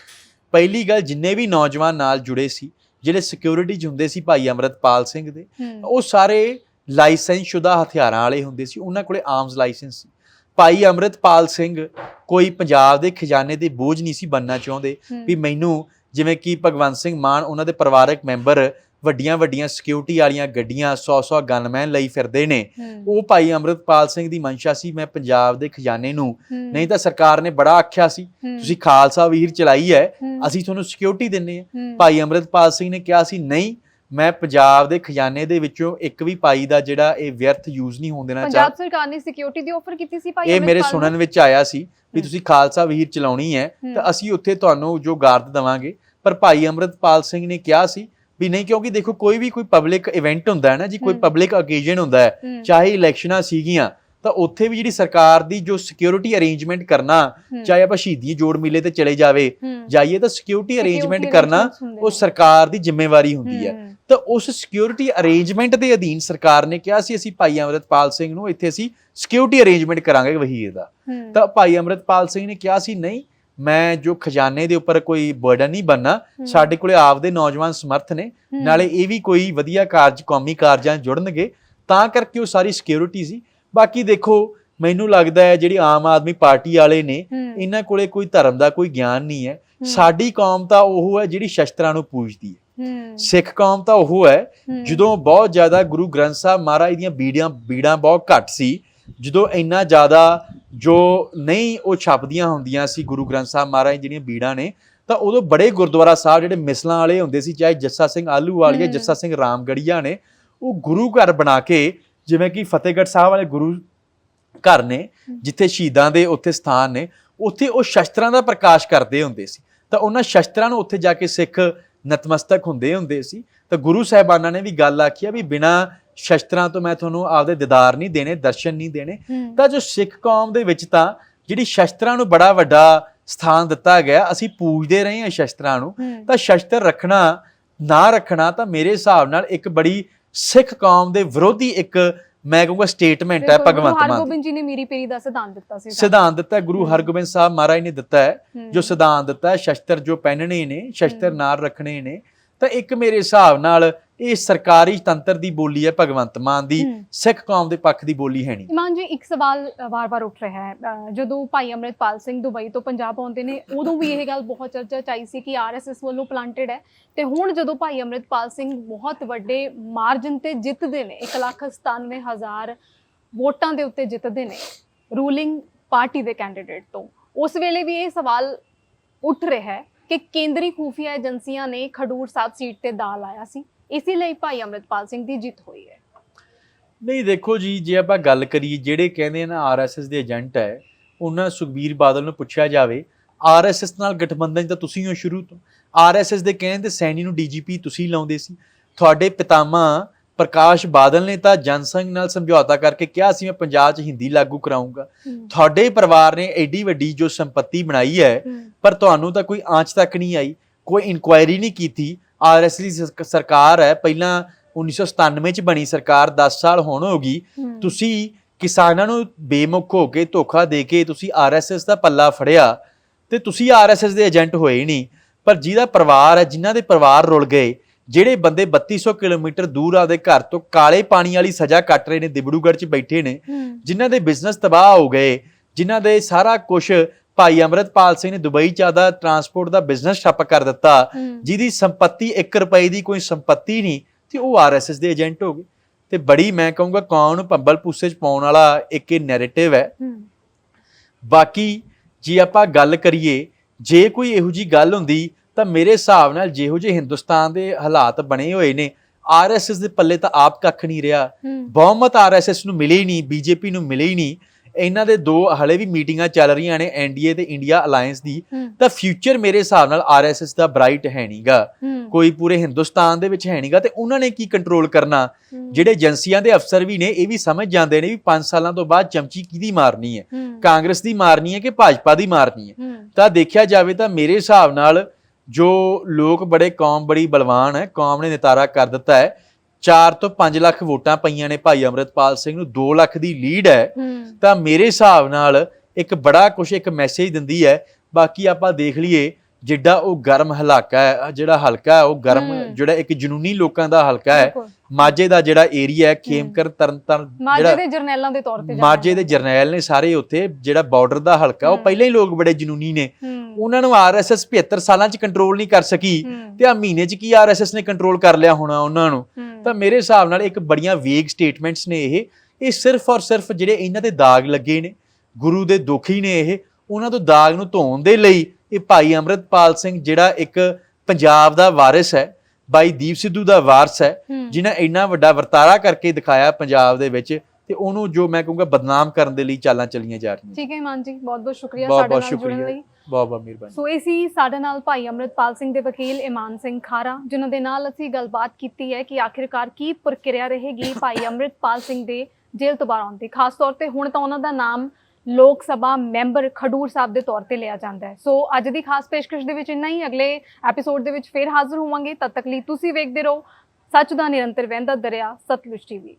ਪਹਿਲੀ ਗੱਲ ਜਿੰਨੇ ਵੀ ਨੌਜਵਾਨ ਨਾਲ ਜੁੜੇ ਸੀ ਜਿਹੜੇ ਸਿਕਿਉਰਿਟੀ 'ਚ ਹੁੰਦੇ ਸੀ ਭਾਈ ਅੰਮ੍ਰਿਤਪਾਲ ਸਿੰਘ ਦੇ ਉਹ ਸਾਰੇ ਲਾਇਸੈਂਸ ਸ਼ੁਦਾ ਹਥਿਆਰਾਂ ਵਾਲੇ ਹੁੰਦੇ ਸੀ ਉਹਨਾਂ ਕੋਲੇ ਆਰਮਸ ਲਾਇਸੈਂਸ ਸੀ। ਭਾਈ ਅੰਮ੍ਰਿਤਪਾਲ ਸਿੰਘ ਕੋਈ ਪੰਜਾਬ ਦੇ ਖਜ਼ਾਨੇ ਦੇ ਬੋਝ ਨਹੀਂ ਸੀ ਬੰਨਣਾ ਚਾਹੁੰਦੇ ਵੀ ਮੈਨੂੰ ਜਿਵੇਂ ਕਿ ਭਗਵੰਤ ਸਿੰਘ ਮਾਨ ਉਹਨਾਂ ਦੇ ਪਰਿਵਾਰਕ ਮੈਂਬਰ ਵੱਡੀਆਂ ਵੱਡੀਆਂ ਸਿਕਿਉਰਿਟੀ ਵਾਲੀਆਂ ਗੱਡੀਆਂ 100-100 ਗਨਮੈਨ ਲਈ ਫਿਰਦੇ ਨੇ। ਉਹ ਭਾਈ ਅੰਮ੍ਰਿਤਪਾਲ ਸਿੰਘ ਦੀ ਮਨਸ਼ਾ ਸੀ ਮੈਂ ਪੰਜਾਬ ਦੇ ਖਜ਼ਾਨੇ ਨੂੰ। ਨਹੀਂ ਤਾਂ ਸਰਕਾਰ ਨੇ ਬੜਾ ਆਖਿਆ ਸੀ ਤੁਸੀਂ ਖਾਲਸਾ ਵੀਰ ਚਲਾਈ ਹੈ। ਅਸੀਂ ਤੁਹਾਨੂੰ ਸਿਕਿਉਰਿਟੀ ਦਿੰਨੇ ਆ। ਭਾਈ ਅੰਮ੍ਰਿਤਪਾਲ ਸਿੰਘ ਨੇ ਕਿਹਾ ਸੀ ਨਹੀਂ ਮੈਂ ਪੰਜਾਬ ਦੇ ਖਜ਼ਾਨੇ ਦੇ ਵਿੱਚੋਂ ਇੱਕ ਵੀ ਪਾਈ ਦਾ ਜਿਹੜਾ ਇਹ ਵਿਅਰਥ ਯੂਜ਼ ਨਹੀਂ ਹੋਣ ਦੇਣਾ ਚਾਹ ਪੰਜਾਬ ਸਰਕਾਰ ਨੇ ਸਿਕਿਉਰਿਟੀ ਦੀ ਆਫਰ ਕੀਤੀ ਸੀ ਭਾਈ ਇਹ ਮੇਰੇ? ਸੁਣਨ ਵਿੱਚ ਆਇਆ ਸੀ ਵੀ। ਤੁਸੀਂ ਖਾਲਸਾ ਵੀਰ ਚਲਾਉਣੀ ਹੈ ਹੂੰ। ਤਾਂ ਅਸੀਂ ਉੱਥੇ ਤੁਹਾਨੂੰ ਜੋ ਗਾਰਡ ਦਵਾਂਗੇ। ਪਰ ਭਾਈ ਅੰਮ੍ਰਿਤਪਾਲ ਸਿੰਘ ਨੇ ਕਿਹਾ ਸੀ ਵੀ ਨਹੀਂ ਕਿਉਂਕਿ ਦੇਖੋ ਕੋਈ ਵੀ ਕੋਈ ਪਬਲਿਕ ਇਵੈਂਟ ਹੁੰਦਾ ਹੈ ਨਾ ਜੀ ਕੋਈ। ਪਬਲਿਕ ਓਕੇਜਨ ਹੁੰਦਾ ਹੈ ਚਾਹੇ ਇਲੈਕਸ਼ਨਾਂ ਸੀਗੀਆਂ ਤਾਂ ਉੱਥੇ ਵੀ ਜਿਹੜੀ ਸਰਕਾਰ ਦੀ ਜੋ ਸਿਕਿਉਰਿਟੀ ਅਰੇਂਜਮੈਂਟ ਕਰਨਾ ਚਾਹੇ ਆਪਾਂ ਸ਼ਹੀਦੀ ਜੋੜ ਮੇਲੇ ਤੇ ਚਲੇ ਜਾਵੇ ਜਾਈਏ ਤਾਂ ਸਿਕਿਉਰਿਟੀ ਅਰੇਂਜਮੈਂਟ ਕਰਨਾ ਉਹ। ਸਰਕਾਰ ਦੀ ਜ਼ਿੰਮੇਵਾਰੀ ਹੁੰਦੀ ਹੈ। ਤਾਂ ਉਸ ਸਿਕਿਉਰਿਟੀ ਅਰੇਂਜਮੈਂਟ ਦੇ ਅਧੀਨ ਸਰਕਾਰ ਨੇ ਕਿਹਾ ਸੀ ਅਸੀਂ ਭਾਈ ਅੰਮ੍ਰਿਤਪਾਲ ਸਿੰਘ ਨੂੰ ਇੱਥੇ ਅਸੀਂ ਸਿਕਿਉਰਿਟੀ ਅਰੇਂਜਮੈਂਟ ਕਰਾਂਗੇ ਵਹੀਰ ਦਾ। ਤਾਂ ਭਾਈ ਅੰਮ੍ਰਿਤਪਾਲ ਸਿੰਘ ਨੇ ਕਿਹਾ ਸੀ ਨਹੀਂ ਮੈਂ ਜੋ ਖਜ਼ਾਨੇ ਦੇ ਉੱਪਰ ਕੋਈ ਬਰਡਨ ਨਹੀਂ ਬੰਨਾ ਸਾਡੇ ਕੋਲੇ ਆਪਦੇ ਨੌਜਵਾਨ ਸਮਰਥ ਨੇ। ਨਾਲੇ ਇਹ ਵੀ ਕੋਈ ਵਧੀਆ ਕਾਰਜ ਕੌਮੀ ਕਾਰਜਾਂ ਜੁੜਨਗੇ ਤਾਂ ਕਰਕੇ ਉਹ ਸਾਰੀ ਸਿਕਿਉਰਿਟੀ ਸੀ। ਬਾਕੀ ਦੇਖੋ ਮੈਨੂੰ ਲੱਗਦਾ ਹੈ ਜਿਹੜੀ ਆਮ ਆਦਮੀ ਪਾਰਟੀ ਵਾਲੇ ਨੇ ਇਹਨਾਂ ਕੋਲੇ ਕੋਈ ਧਰਮ ਦਾ ਕੋਈ ਗਿਆਨ ਨਹੀਂ ਹੈ। ਸਾਡੀ ਕੌਮ ਤਾਂ ਉਹ ਹੈ ਜਿਹੜੀ ਸ਼ਸਤਰਾਂ ਨੂੰ ਪੂਜਦੀ ਹੈ। ਸਿੱਖ ਕੌਮ ਤਾਂ ਉਹ ਹੂੰ, ਜਦੋਂ ਬਹੁਤ ਜ਼ਿਆਦਾ ਗੁਰੂ ਗ੍ਰੰਥ ਸਾਹਿਬ ਮਹਾਰਾਜ ਦੀਆਂ ਬੀੜੀਆਂ ਬੀੜਾਂ ਬਹੁਤ ਘੱਟ ਸੀ ਜਦੋਂ ਇੰਨਾ ਜ਼ਿਆਦਾ ਜੋ ਨਹੀਂ ਉਹ ਛਪਦੀਆਂ ਹੁੰਦੀਆਂ ਸੀ ਗੁਰੂ ਗ੍ਰੰਥ ਸਾਹਿਬ ਮਹਾਰਾਜ ਜਿਹੜੀਆਂ ਬੀੜਾਂ ਨੇ ਤਾਂ ਉਦੋਂ ਬੜੇ ਗੁਰਦੁਆਰਾ ਸਾਹਿਬ ਜਿਹੜੇ ਮਿਸਲਾਂ ਵਾਲੇ ਹੁੰਦੇ ਸੀ ਚਾਹੇ ਜੱਸਾ ਸਿੰਘ ਆਲੂ ਵਾਲੀਆ। ਜੱਸਾ ਸਿੰਘ ਰਾਮਗੜੀਆ ਨੇ ਉਹ ਗੁਰੂ ਘਰ ਬਣਾ ਕੇ ਜਿਵੇਂ ਕਿ ਫਤਿਹਗੜ੍ਹ ਸਾਹਿਬ ਵਾਲੇ ਗੁਰੂ ਘਰ ਨੇ ਜਿੱਥੇ ਸ਼ਹੀਦਾਂ ਦੇ ਉੱਥੇ ਸਥਾਨ ਨੇ ਉੱਥੇ ਉਹ ਸ਼ਸਤਰਾਂ ਦਾ ਪ੍ਰਕਾਸ਼ ਕਰਦੇ ਹੁੰਦੇ ਸੀ। ਤਾਂ ਉਹਨਾਂ ਸ਼ਸਤਰਾਂ ਨੂੰ ਉੱਥੇ ਜਾ ਕੇ ਸਿੱਖ ਨਤਮਸਤਕ ਹੁੰਦੇ ਹੁੰਦੇ ਸੀ। ਤਾਂ ਗੁਰੂ ਸਾਹਿਬਾਨਾਂ ਨੇ ਵੀ ਗੱਲ ਆਖੀ ਆ ਵੀ ਬਿਨਾ ਸ਼ਸਤਰਾਂ ਤੋਂ ਮੈਂ ਤੁਹਾਨੂੰ ਆਪਦੇ ਦੀਦਾਰ ਨਹੀਂ ਦੇਣੇ ਦਰਸ਼ਨ ਨਹੀਂ ਦੇਣੇ ਤਾਂ ਜੋ ਸਿੱਖ ਕੌਮ ਦੇ ਵਿੱਚ ਤਾਂ ਜਿਹੜੀ ਸ਼ਸਤਰਾਂ ਨੂੰ ਬੜਾ ਵੱਡਾ ਸਥਾਨ ਦਿੱਤਾ ਗਿਆ ਅਸੀਂ ਪੂਜਦੇ ਰਹੇ ਹਾਂ ਸ਼ਸਤਰਾਂ ਨੂੰ ਤਾਂ ਸ਼ਸਤਰ ਰੱਖਣਾ ਨਾ ਰੱਖਣਾ ਤਾਂ ਮੇਰੇ ਹਿਸਾਬ ਨਾਲ ਇੱਕ ਬੜੀ ਸਿੱਖ ਕੌਮ ਦੇ ਵਿਰੋਧੀ ਇੱਕ ਮੈਂ ਕਹੂੰਗਾ ਸਟੇਟਮੈਂਟ ਹੈ ਭਗਵੰਤ ਮਾਨ ਹਰਗੋਬਿੰਦ ਜੀ ਨੇ ਮੀਰੀ ਪੀਰੀ ਦਾ ਸਿਧਾਂਤ ਦਿੱਤਾ ਸੀ। ਸਿਧਾਂਤ ਦਿੱਤਾ ਗੁਰੂ। ਹਰਗੋਬਿੰਦ ਸਾਹਿਬ ਮਹਾਰਾਜ ਨੇ ਦਿੱਤਾ ਹੈ ਜੋ ਸਿਧਾਂਤ ਦਿੱਤਾ ਹੈ ਸ਼ਸਤਰ ਜੋ ਪਹਿਨਣੇ ਨੇ ਸ਼ਸਤਰ। ਨਾਲ ਰੱਖਣੇ ਨੇ ਤਾਂ ਇੱਕ ਮੇਰੇ ਹਿਸਾਬ ਨਾਲ ਇਹ ਸਰਕਾਰੀ ਤੰਤਰ ਦੀ ਬੋਲੀ ਹੈ ਭਗਵੰਤ ਮਾਨ ਦੀ। ਸਿੱਖ ਕੌਮ ਦੇ ਪੱਖ ਦੀ ਬੋਲੀ ਹੈ ਨਹੀਂ। ਇਮਾਨ ਜੀ ਇੱਕ ਸਵਾਲ ਵਾਰ-ਵਾਰ ਉੱਠ ਰਿਹਾ ਹੈ। ਜਦੋਂ ਭਾਈ ਅੰਮ੍ਰਿਤਪਾਲ ਸਿੰਘ ਦੁਬਈ ਤੋਂ ਪੰਜਾਬ ਆਉਂਦੇ ਨੇ ਉਦੋਂ ਵੀ ਇਹ ਗੱਲ ਬਹੁਤ ਚਰਚਾ ਚ ਆਈ ਸੀ ਕਿ ਆਰਐਸਐਸ ਵੱਲੋਂ ਪਲਾਂਟਡ ਹੈ। ਤੇ ਹੁਣ ਜਦੋਂ ਭਾਈ ਅੰਮ੍ਰਿਤਪਾਲ ਸਿੰਘ ਬਹੁਤ ਵੱਡੇ ਮਾਰਜਨ ਤੇ ਜਿੱਤਦੇ ਨੇ 197000 ਵੋਟਾਂ ਦੇ ਉੱਤੇ ਜਿੱਤਦੇ ਨੇ ਰੂਲਿੰਗ ਪਾਰਟੀ ਦੇ ਕੈਂਡੀਡੇਟ ਤੋਂ ਉਸ ਵੇਲੇ ਵੀ ਇਹ ਸਵਾਲ ਉੱਠ ਰਿਹਾ ਹੈ। ਕਿ ਕੇਂਦਰੀ ਖੂਫੀਆ ਏਜੰਸੀਆਂ ਨੇ ਖਡੂਰ ਸਾਹਿਬ ਸੀਟ ਤੇ ਦਾ ਲਾਇਆ ਸੀ। ਇਸੇ ਲਈ ਭਾਈ ਅੰਮ੍ਰਿਤਪਾਲ ਸਿੰਘ ਦੀ ਜਿੱਤ ਹੋਈ ਹੈ। ਨਹੀਂ, ਦੇਖੋ ਜੀ, ਜੇ ਆਪਾਂ ਗੱਲ ਕਰੀਏ ਜਿਹੜੇ ਕਹਿੰਦੇ ਆ ਨਾ ਆਰਐਸਐਸ ਦੇ ਏਜੰਟ ਹੈ, ਉਹਨਾਂ ਸੁਖਬੀਰ ਬਾਦਲ ਨੂੰ ਪੁੱਛਿਆ ਜਾਵੇ ਆਰਐਸਐਸ ਨਾਲ ਗਠਬੰਧਨ ਤਾਂ ਤੁਸੀਂ ਹੋ ਸ਼ੁਰੂ ਤੋਂ। ਆਰਐਸਐਸ ਦੇ ਕਹਿੰਦੇ ਤੇ ਸੈਣੀ ਨੂੰ ਡੀਜੀਪੀ ਤੁਸੀਂ ਲਾਉਂਦੇ ਸੀ। ਤੁਹਾਡੇ ਪਿਤਾਮਾ ਪ੍ਰਕਾਸ਼ ਬਾਦਲ ਨੇ ਤਾਂ ਜਨਸੰਘ ਨਾਲ ਸਮਝੌਤਾ ਕਰਕੇ ਕਿਹਾ ਸੀ ਮੈਂ ਪੰਜਾਬ 'ਚ ਹਿੰਦੀ ਲਾਗੂ ਕਰਾਉਂਗਾ ਤੁਹਾਡੇ ਪਰਿਵਾਰ ਨੇ ਐਡੀ ਵੱਡੀ ਜੋ ਸੰਪਤੀ ਬਣਾਈ ਹੈ ਪਰ ਤੁਹਾਨੂੰ ਤਾਂ ਕੋਈ ਆਂਚ ਤੱਕ ਨਹੀਂ ਆਈ ਕੋਈ ਇਨਕੁਆਇਰੀ ਨਹੀਂ ਕੀਤੀ। ਆਰਐਸ ਦੀ ਸਰਕ- ਸਰਕਾਰ ਹੈ ਪਹਿਲਾਂ 1997 ਚ ਬਣੀ ਸਰਕਾਰ 10 ਸਾਲ ਹੁਣ ਹੋ ਗਈ। ਤੁਸੀਂ ਕਿਸਾਨਾਂ ਨੂੰ ਬੇਮੁਖ ਹੋ ਕੇ ਧੋਖਾ ਦੇ ਕੇ ਤੁਸੀਂ ਆਰਐਸਐਸ ਦਾ ਪੱਲਾ ਫੜਿਆ ਤੇ ਤੁਸੀਂ ਆਰਐਸਐਸ ਦੇ ਏਜੰਟ ਹੋਏ ਹੀ ਨਹੀਂ। ਪਰ ਜਿਹਦਾ ਪਰਿਵਾਰ ਹੈ ਜਿਨ੍ਹਾਂ ਦੇ ਪਰਿਵਾਰ ਰੁਲ ਗਏ ਜਿਹੜੇ ਬੰਦੇ 3200 ਕਿਲੋਮੀਟਰ ਦੂਰ ਆਦੇ ਘਰ ਤੋਂ ਕਾਲੇ ਪਾਣੀ ਵਾਲੀ ਸਜ਼ਾ ਕੱਟ ਰਹੇ ਨੇ ਦਿਬੜੂਗੜ੍ਹ 'ਚ ਬੈਠੇ ਨੇ। ਜਿਨ੍ਹਾਂ ਦੇ ਬਿਜ਼ਨਸ ਤਬਾਹ ਹੋ ਗਏ ਜਿਨ੍ਹਾਂ ਦੇ ਸਾਰਾ ਕੁਝ ਭਾਈ ਅਮਰਤਪਾਲ ਸਿੰਘ ਨੇ ਦੁਬਈ 'ਚ ਆਦਾ ਟਰਾਂਸਪੋਰਟ ਦਾ ਬਿਜ਼ਨਸ ਠੱਪ ਕਰ ਦਿੱਤਾ। ਜਿਹਦੀ ਸੰਪਤੀ 1 ਰੁਪਏ ਦੀ ਕੋਈ ਸੰਪਤੀ ਨਹੀਂ ਤੇ ਉਹ ਆਰਐਸਐਸ ਦੇ ਏਜੰਟ ਹੋ ਗਏ। ਤੇ ਬੜੀ ਮੈਂ ਕਹੂੰਗਾ ਕੌਮ ਨੂੰ ਪੰਬਲ ਪੂਸੇ 'ਚ ਪਾਉਣ ਵਾਲਾ ਇੱਕ ਇਹ ਨੈਰੇਟਿਵ ਹੈ। ਬਾਕੀ ਜੇ ਆਪਾਂ ਗੱਲ ਕਰੀਏ ਜੇ ਕੋਈ ਇਹੋ ਜੀ ਗੱਲ ਹੁੰਦੀ ਤਾਂ ਮੇਰੇ ਹਿਸਾਬ ਨਾਲ ਜਿਹੋ ਜਿਹੇ ਹਿੰਦੁਸਤਾਨ ਦੇ ਹਾਲਾਤ ਬਣੇ ਹੋਏ ਨੇ ਆਰਐਸਐਸ ਦੇ ਪੱਲੇ ਤਾਂ ਆਪ ਕੱਖ ਨਹੀਂ ਰਿਹਾ। ਬਹੁਮਤ ਆਰਐਸਐਸ ਨੂੰ ਮਿਲੇ ਹੀ ਨਹੀਂ ਬੀਜੇਪੀ ਨੂੰ ਮਿਲੇ ਹੀ ਨਹੀਂ। ਇਹਨਾਂ ਦੇ ਦੋ ਹਲੇ ਵੀ ਮੀਟਿੰਗਾਂ ਚੱਲ ਰਹੀਆਂ ਨੇ ਐਨਡੀਏ ਤੇ ਇੰਡੀਆ ਅਲਾਈਅੰਸ ਦੀ। ਤਾਂ ਫਿਊਚਰ ਮੇਰੇ ਹਿਸਾਬ ਨਾਲ ਆਰਐਸਐਸ ਦਾ ਬ੍ਰਾਈਟ ਹੈ ਨਹੀਂਗਾ। ਕੋਈ ਪੂਰੇ ਹਿੰਦੁਸਤਾਨ ਦੇ ਵਿੱਚ ਹੈ ਨਹੀਂਗਾ ਤੇ ਉਹਨਾਂ ਨੇ ਕੀ ਕੰਟਰੋਲ ਕਰਨਾ? ਜਿਹੜੇ ਏਜੰਸੀਆਂ ਦੇ ਅਫਸਰ ਵੀ ਨੇ ਇਹ ਵੀ ਸਮਝ ਜਾਂਦੇ ਨੇ ਵੀ 5 ਸਾਲਾਂ ਤੋਂ ਬਾਅਦ ਚਮਚੀ ਕਿਹਦੀ ਮਾਰਨੀ ਹੈ? ਕਾਂਗਰਸ ਦੀ ਮਾਰਨੀ ਹੈ ਕਿ ਭਾਜਪਾ ਦੀ ਮਾਰਨੀ ਹੈ। ਤਾਂ ਦੇਖਿਆ ਜਾਵੇ ਤਾਂ ਮੇਰੇ ਹਿਸਾਬ ਨਾਲ ਜੋ ਲੋਕ ਬੜੇ ਕੌਮ ਬੜੀ ਬਲਵਾਨ ਹੈ ਕੌਮ ਨੇ ਨਿਤਾਰਾ ਕਰ ਦਿੱਤਾ ਹੈ। 4 ਤੋਂ 5 ਲੱਖ ਵੋਟਾਂ ਪਈਆਂ ਨੇ ਭਾਈ ਅਮਰਤਪਾਲ ਸਿੰਘ ਨੂੰ 2 ਲੱਖ ਦੀ ਲੀਡ ਹੈ। ਤਾਂ ਮੇਰੇ ਹਿਸਾਬ ਨਾਲ ਇੱਕ ਬੜਾ ਕੁਝ ਇੱਕ ਮੈਸੇਜ ਦਿੰਦੀ ਹੈ। ਬਾਕੀ ਆਪਾਂ ਦੇਖ ਲਈਏ ਜਿੱਡਾ ਉਹ ਗਰਮ ਹਲਾਕਾ ਹੈ ਜਿਹੜਾ ਹਲਕਾ ਹੈ ਉਹ ਗਰਮ। ਜਿਹੜਾ ਇੱਕ ਜਨੂਨੀ ਲੋਕਾਂ ਦਾ ਹਲਕਾ ਹੈ ਮਾਝੇ ਦਾ ਜਿਹੜਾ ਏਰੀਆ ਹੈ ਖੇਮਕਰ ਤਰਨਤਨ ਮਾਝੇ ਦੇ ਜਰਨੈਲਾਂ ਦੇ ਤੌਰ ਤੇ ਮਾਝੇ ਦੇ ਜਰਨੈਲ ਨੇ ਸਾਰੇ ਉੱਥੇ ਜਿਹੜਾ ਬਾਰਡਰ ਦਾ ਹਲਕਾ ਉਹ। ਪਹਿਲਾਂ ਹੀ ਲੋਕ ਬੜੇ ਜਨੂਨੀ ਨੇ। ਉਹਨਾਂ ਨੂੰ ਆਰਐਸਐਸ 75 ਸਾਲਾਂ 'ਚ ਕੰਟਰੋਲ ਨਹੀਂ ਕਰ ਸਕੀ ਤੇ ਆ ਮਹੀਨੇ 'ਚ ਕੀ ਆਰਐਸਐਸ ਨੇ ਕੰਟਰੋਲ ਕਰ ਲਿਆ ਹੋਣਾ ਉਹਨਾਂ ਨੂੰ? ਤਾਂ ਮੇਰੇ ਹਿਸਾਬ ਨਾਲ ਇੱਕ ਬੜੀਆਂ ਵੇਗ ਸਟੇਟਮੈਂਟਸ ਨੇ ਇਹ। ਇਹ ਸਿਰਫ ਔਰ ਸਿਰਫ ਜਿਹੜੇ ਇਹਨਾਂ ਦੇ ਦਾਗ ਲੱਗੇ ਨੇ ਗੁਰੂ ਦੇ ਦੁਖੀ ਨੇ ਇਹ ਉਹਨਾਂ ਤੋਂ ਦਾਗ ਨੂੰ ਧੋਣ ਦੇ ਲਈ ਇਹ ਭਾਈ ਅਮਰਤਪਾਲ ਸਿੰਘ ਜਿਹੜਾ ਇੱਕ ਪੰਜਾਬ ਦਾ ਵਾਰਿਸ ਹੈ ਬਾਈ ਦੀਪ ਸਿੱਧੂ ਦਾ ਵਾਰਸ ਹੈ। ਜਿਨ੍ਹਾਂ ਇੰਨਾ ਵੱਡਾ ਵਰਤਾਰਾ ਕਰਕੇ ਦਿਖਾਇਆ ਪੰਜਾਬ ਦੇ ਵਿੱਚ ਤੇ ਉਹਨੂੰ ਜੋ ਮੈਂ ਕਹੂੰਗਾ ਬਦਨਾਮ ਕਰਨ ਦੇ ਲਈ ਚਾਲਾਂ ਚੱਲੀਆਂ ਜਾ ਰਹੀਆਂ ਠੀਕ ਹੈ ਇਮਾਨ ਜੀ ਬਹੁਤ ਬਹੁਤ ਸ਼ੁਕਰੀਆ ਸਾਡੇ ਨਾਲ ਜੁੜਨ। ਲਈ ਬਹੁਤ ਬਹੁਤ ਮਿਹਰਬਾਨੀ ਸੋ ਇਹ ਸੀ ਸਾਡੇ ਨਾਲ ਭਾਈ ਅਮਰਿਤਪਾਲ ਸਿੰਘ ਦੇ ਵਕੀਲ ਇਮਾਨ ਸਿੰਘ ਖਾਰਾ ਜਿਨ੍ਹਾਂ ਦੇ ਨਾਲ ਅਸੀਂ ਗੱਲਬਾਤ ਕੀਤੀ ਹੈ ਕਿ ਆਖਿਰਕਾਰ ਕੀ ਪ੍ਰਕਿਰਿਆ ਰਹੇਗੀ ਭਾਈ ਅਮਰਿਤਪਾਲ ਸਿੰਘ ਦੇ ਜੇਲ੍ਹ ਤੋਂ ਬਾਹਰ ਆਉਣ ਦੀ ਖਾਸ ਤੌਰ ਤੇ ਹੁਣ ਤਾਂ ਉਹਨਾਂ ਦਾ ਨਾਮ ਲੋਕ ਸਭਾ ਮੈਂਬਰ ਖਡੂਰ ਸਾਹਿਬ ਦੇ ਤੌਰ ਤੇ ਲਿਆ ਜਾਂਦਾ ਹੈ। ਸੋ ਅੱਜ ਦੀ ਖਾਸ ਪੇਸ਼ਕਸ਼ ਦੇ ਵਿੱਚ ਇੰਨਾ ਹੀ। ਅਗਲੇ ਐਪੀਸੋਡ ਦੇ ਵਿੱਚ ਫੇਰ ਹਾਜ਼ਰ ਹੋਵਾਂਗੇ। ਤਦ ਤੱਕ ਲਈ ਤੁਸੀਂ ਵੇਖਦੇ ਰਹੋ। ਸੱਚ ਦਾ ਨਿਰੰਤਰ ਵਹਿੰਦਾ ਦਰਿਆ, ਸਤਲੁਜ ਟੀਵੀ।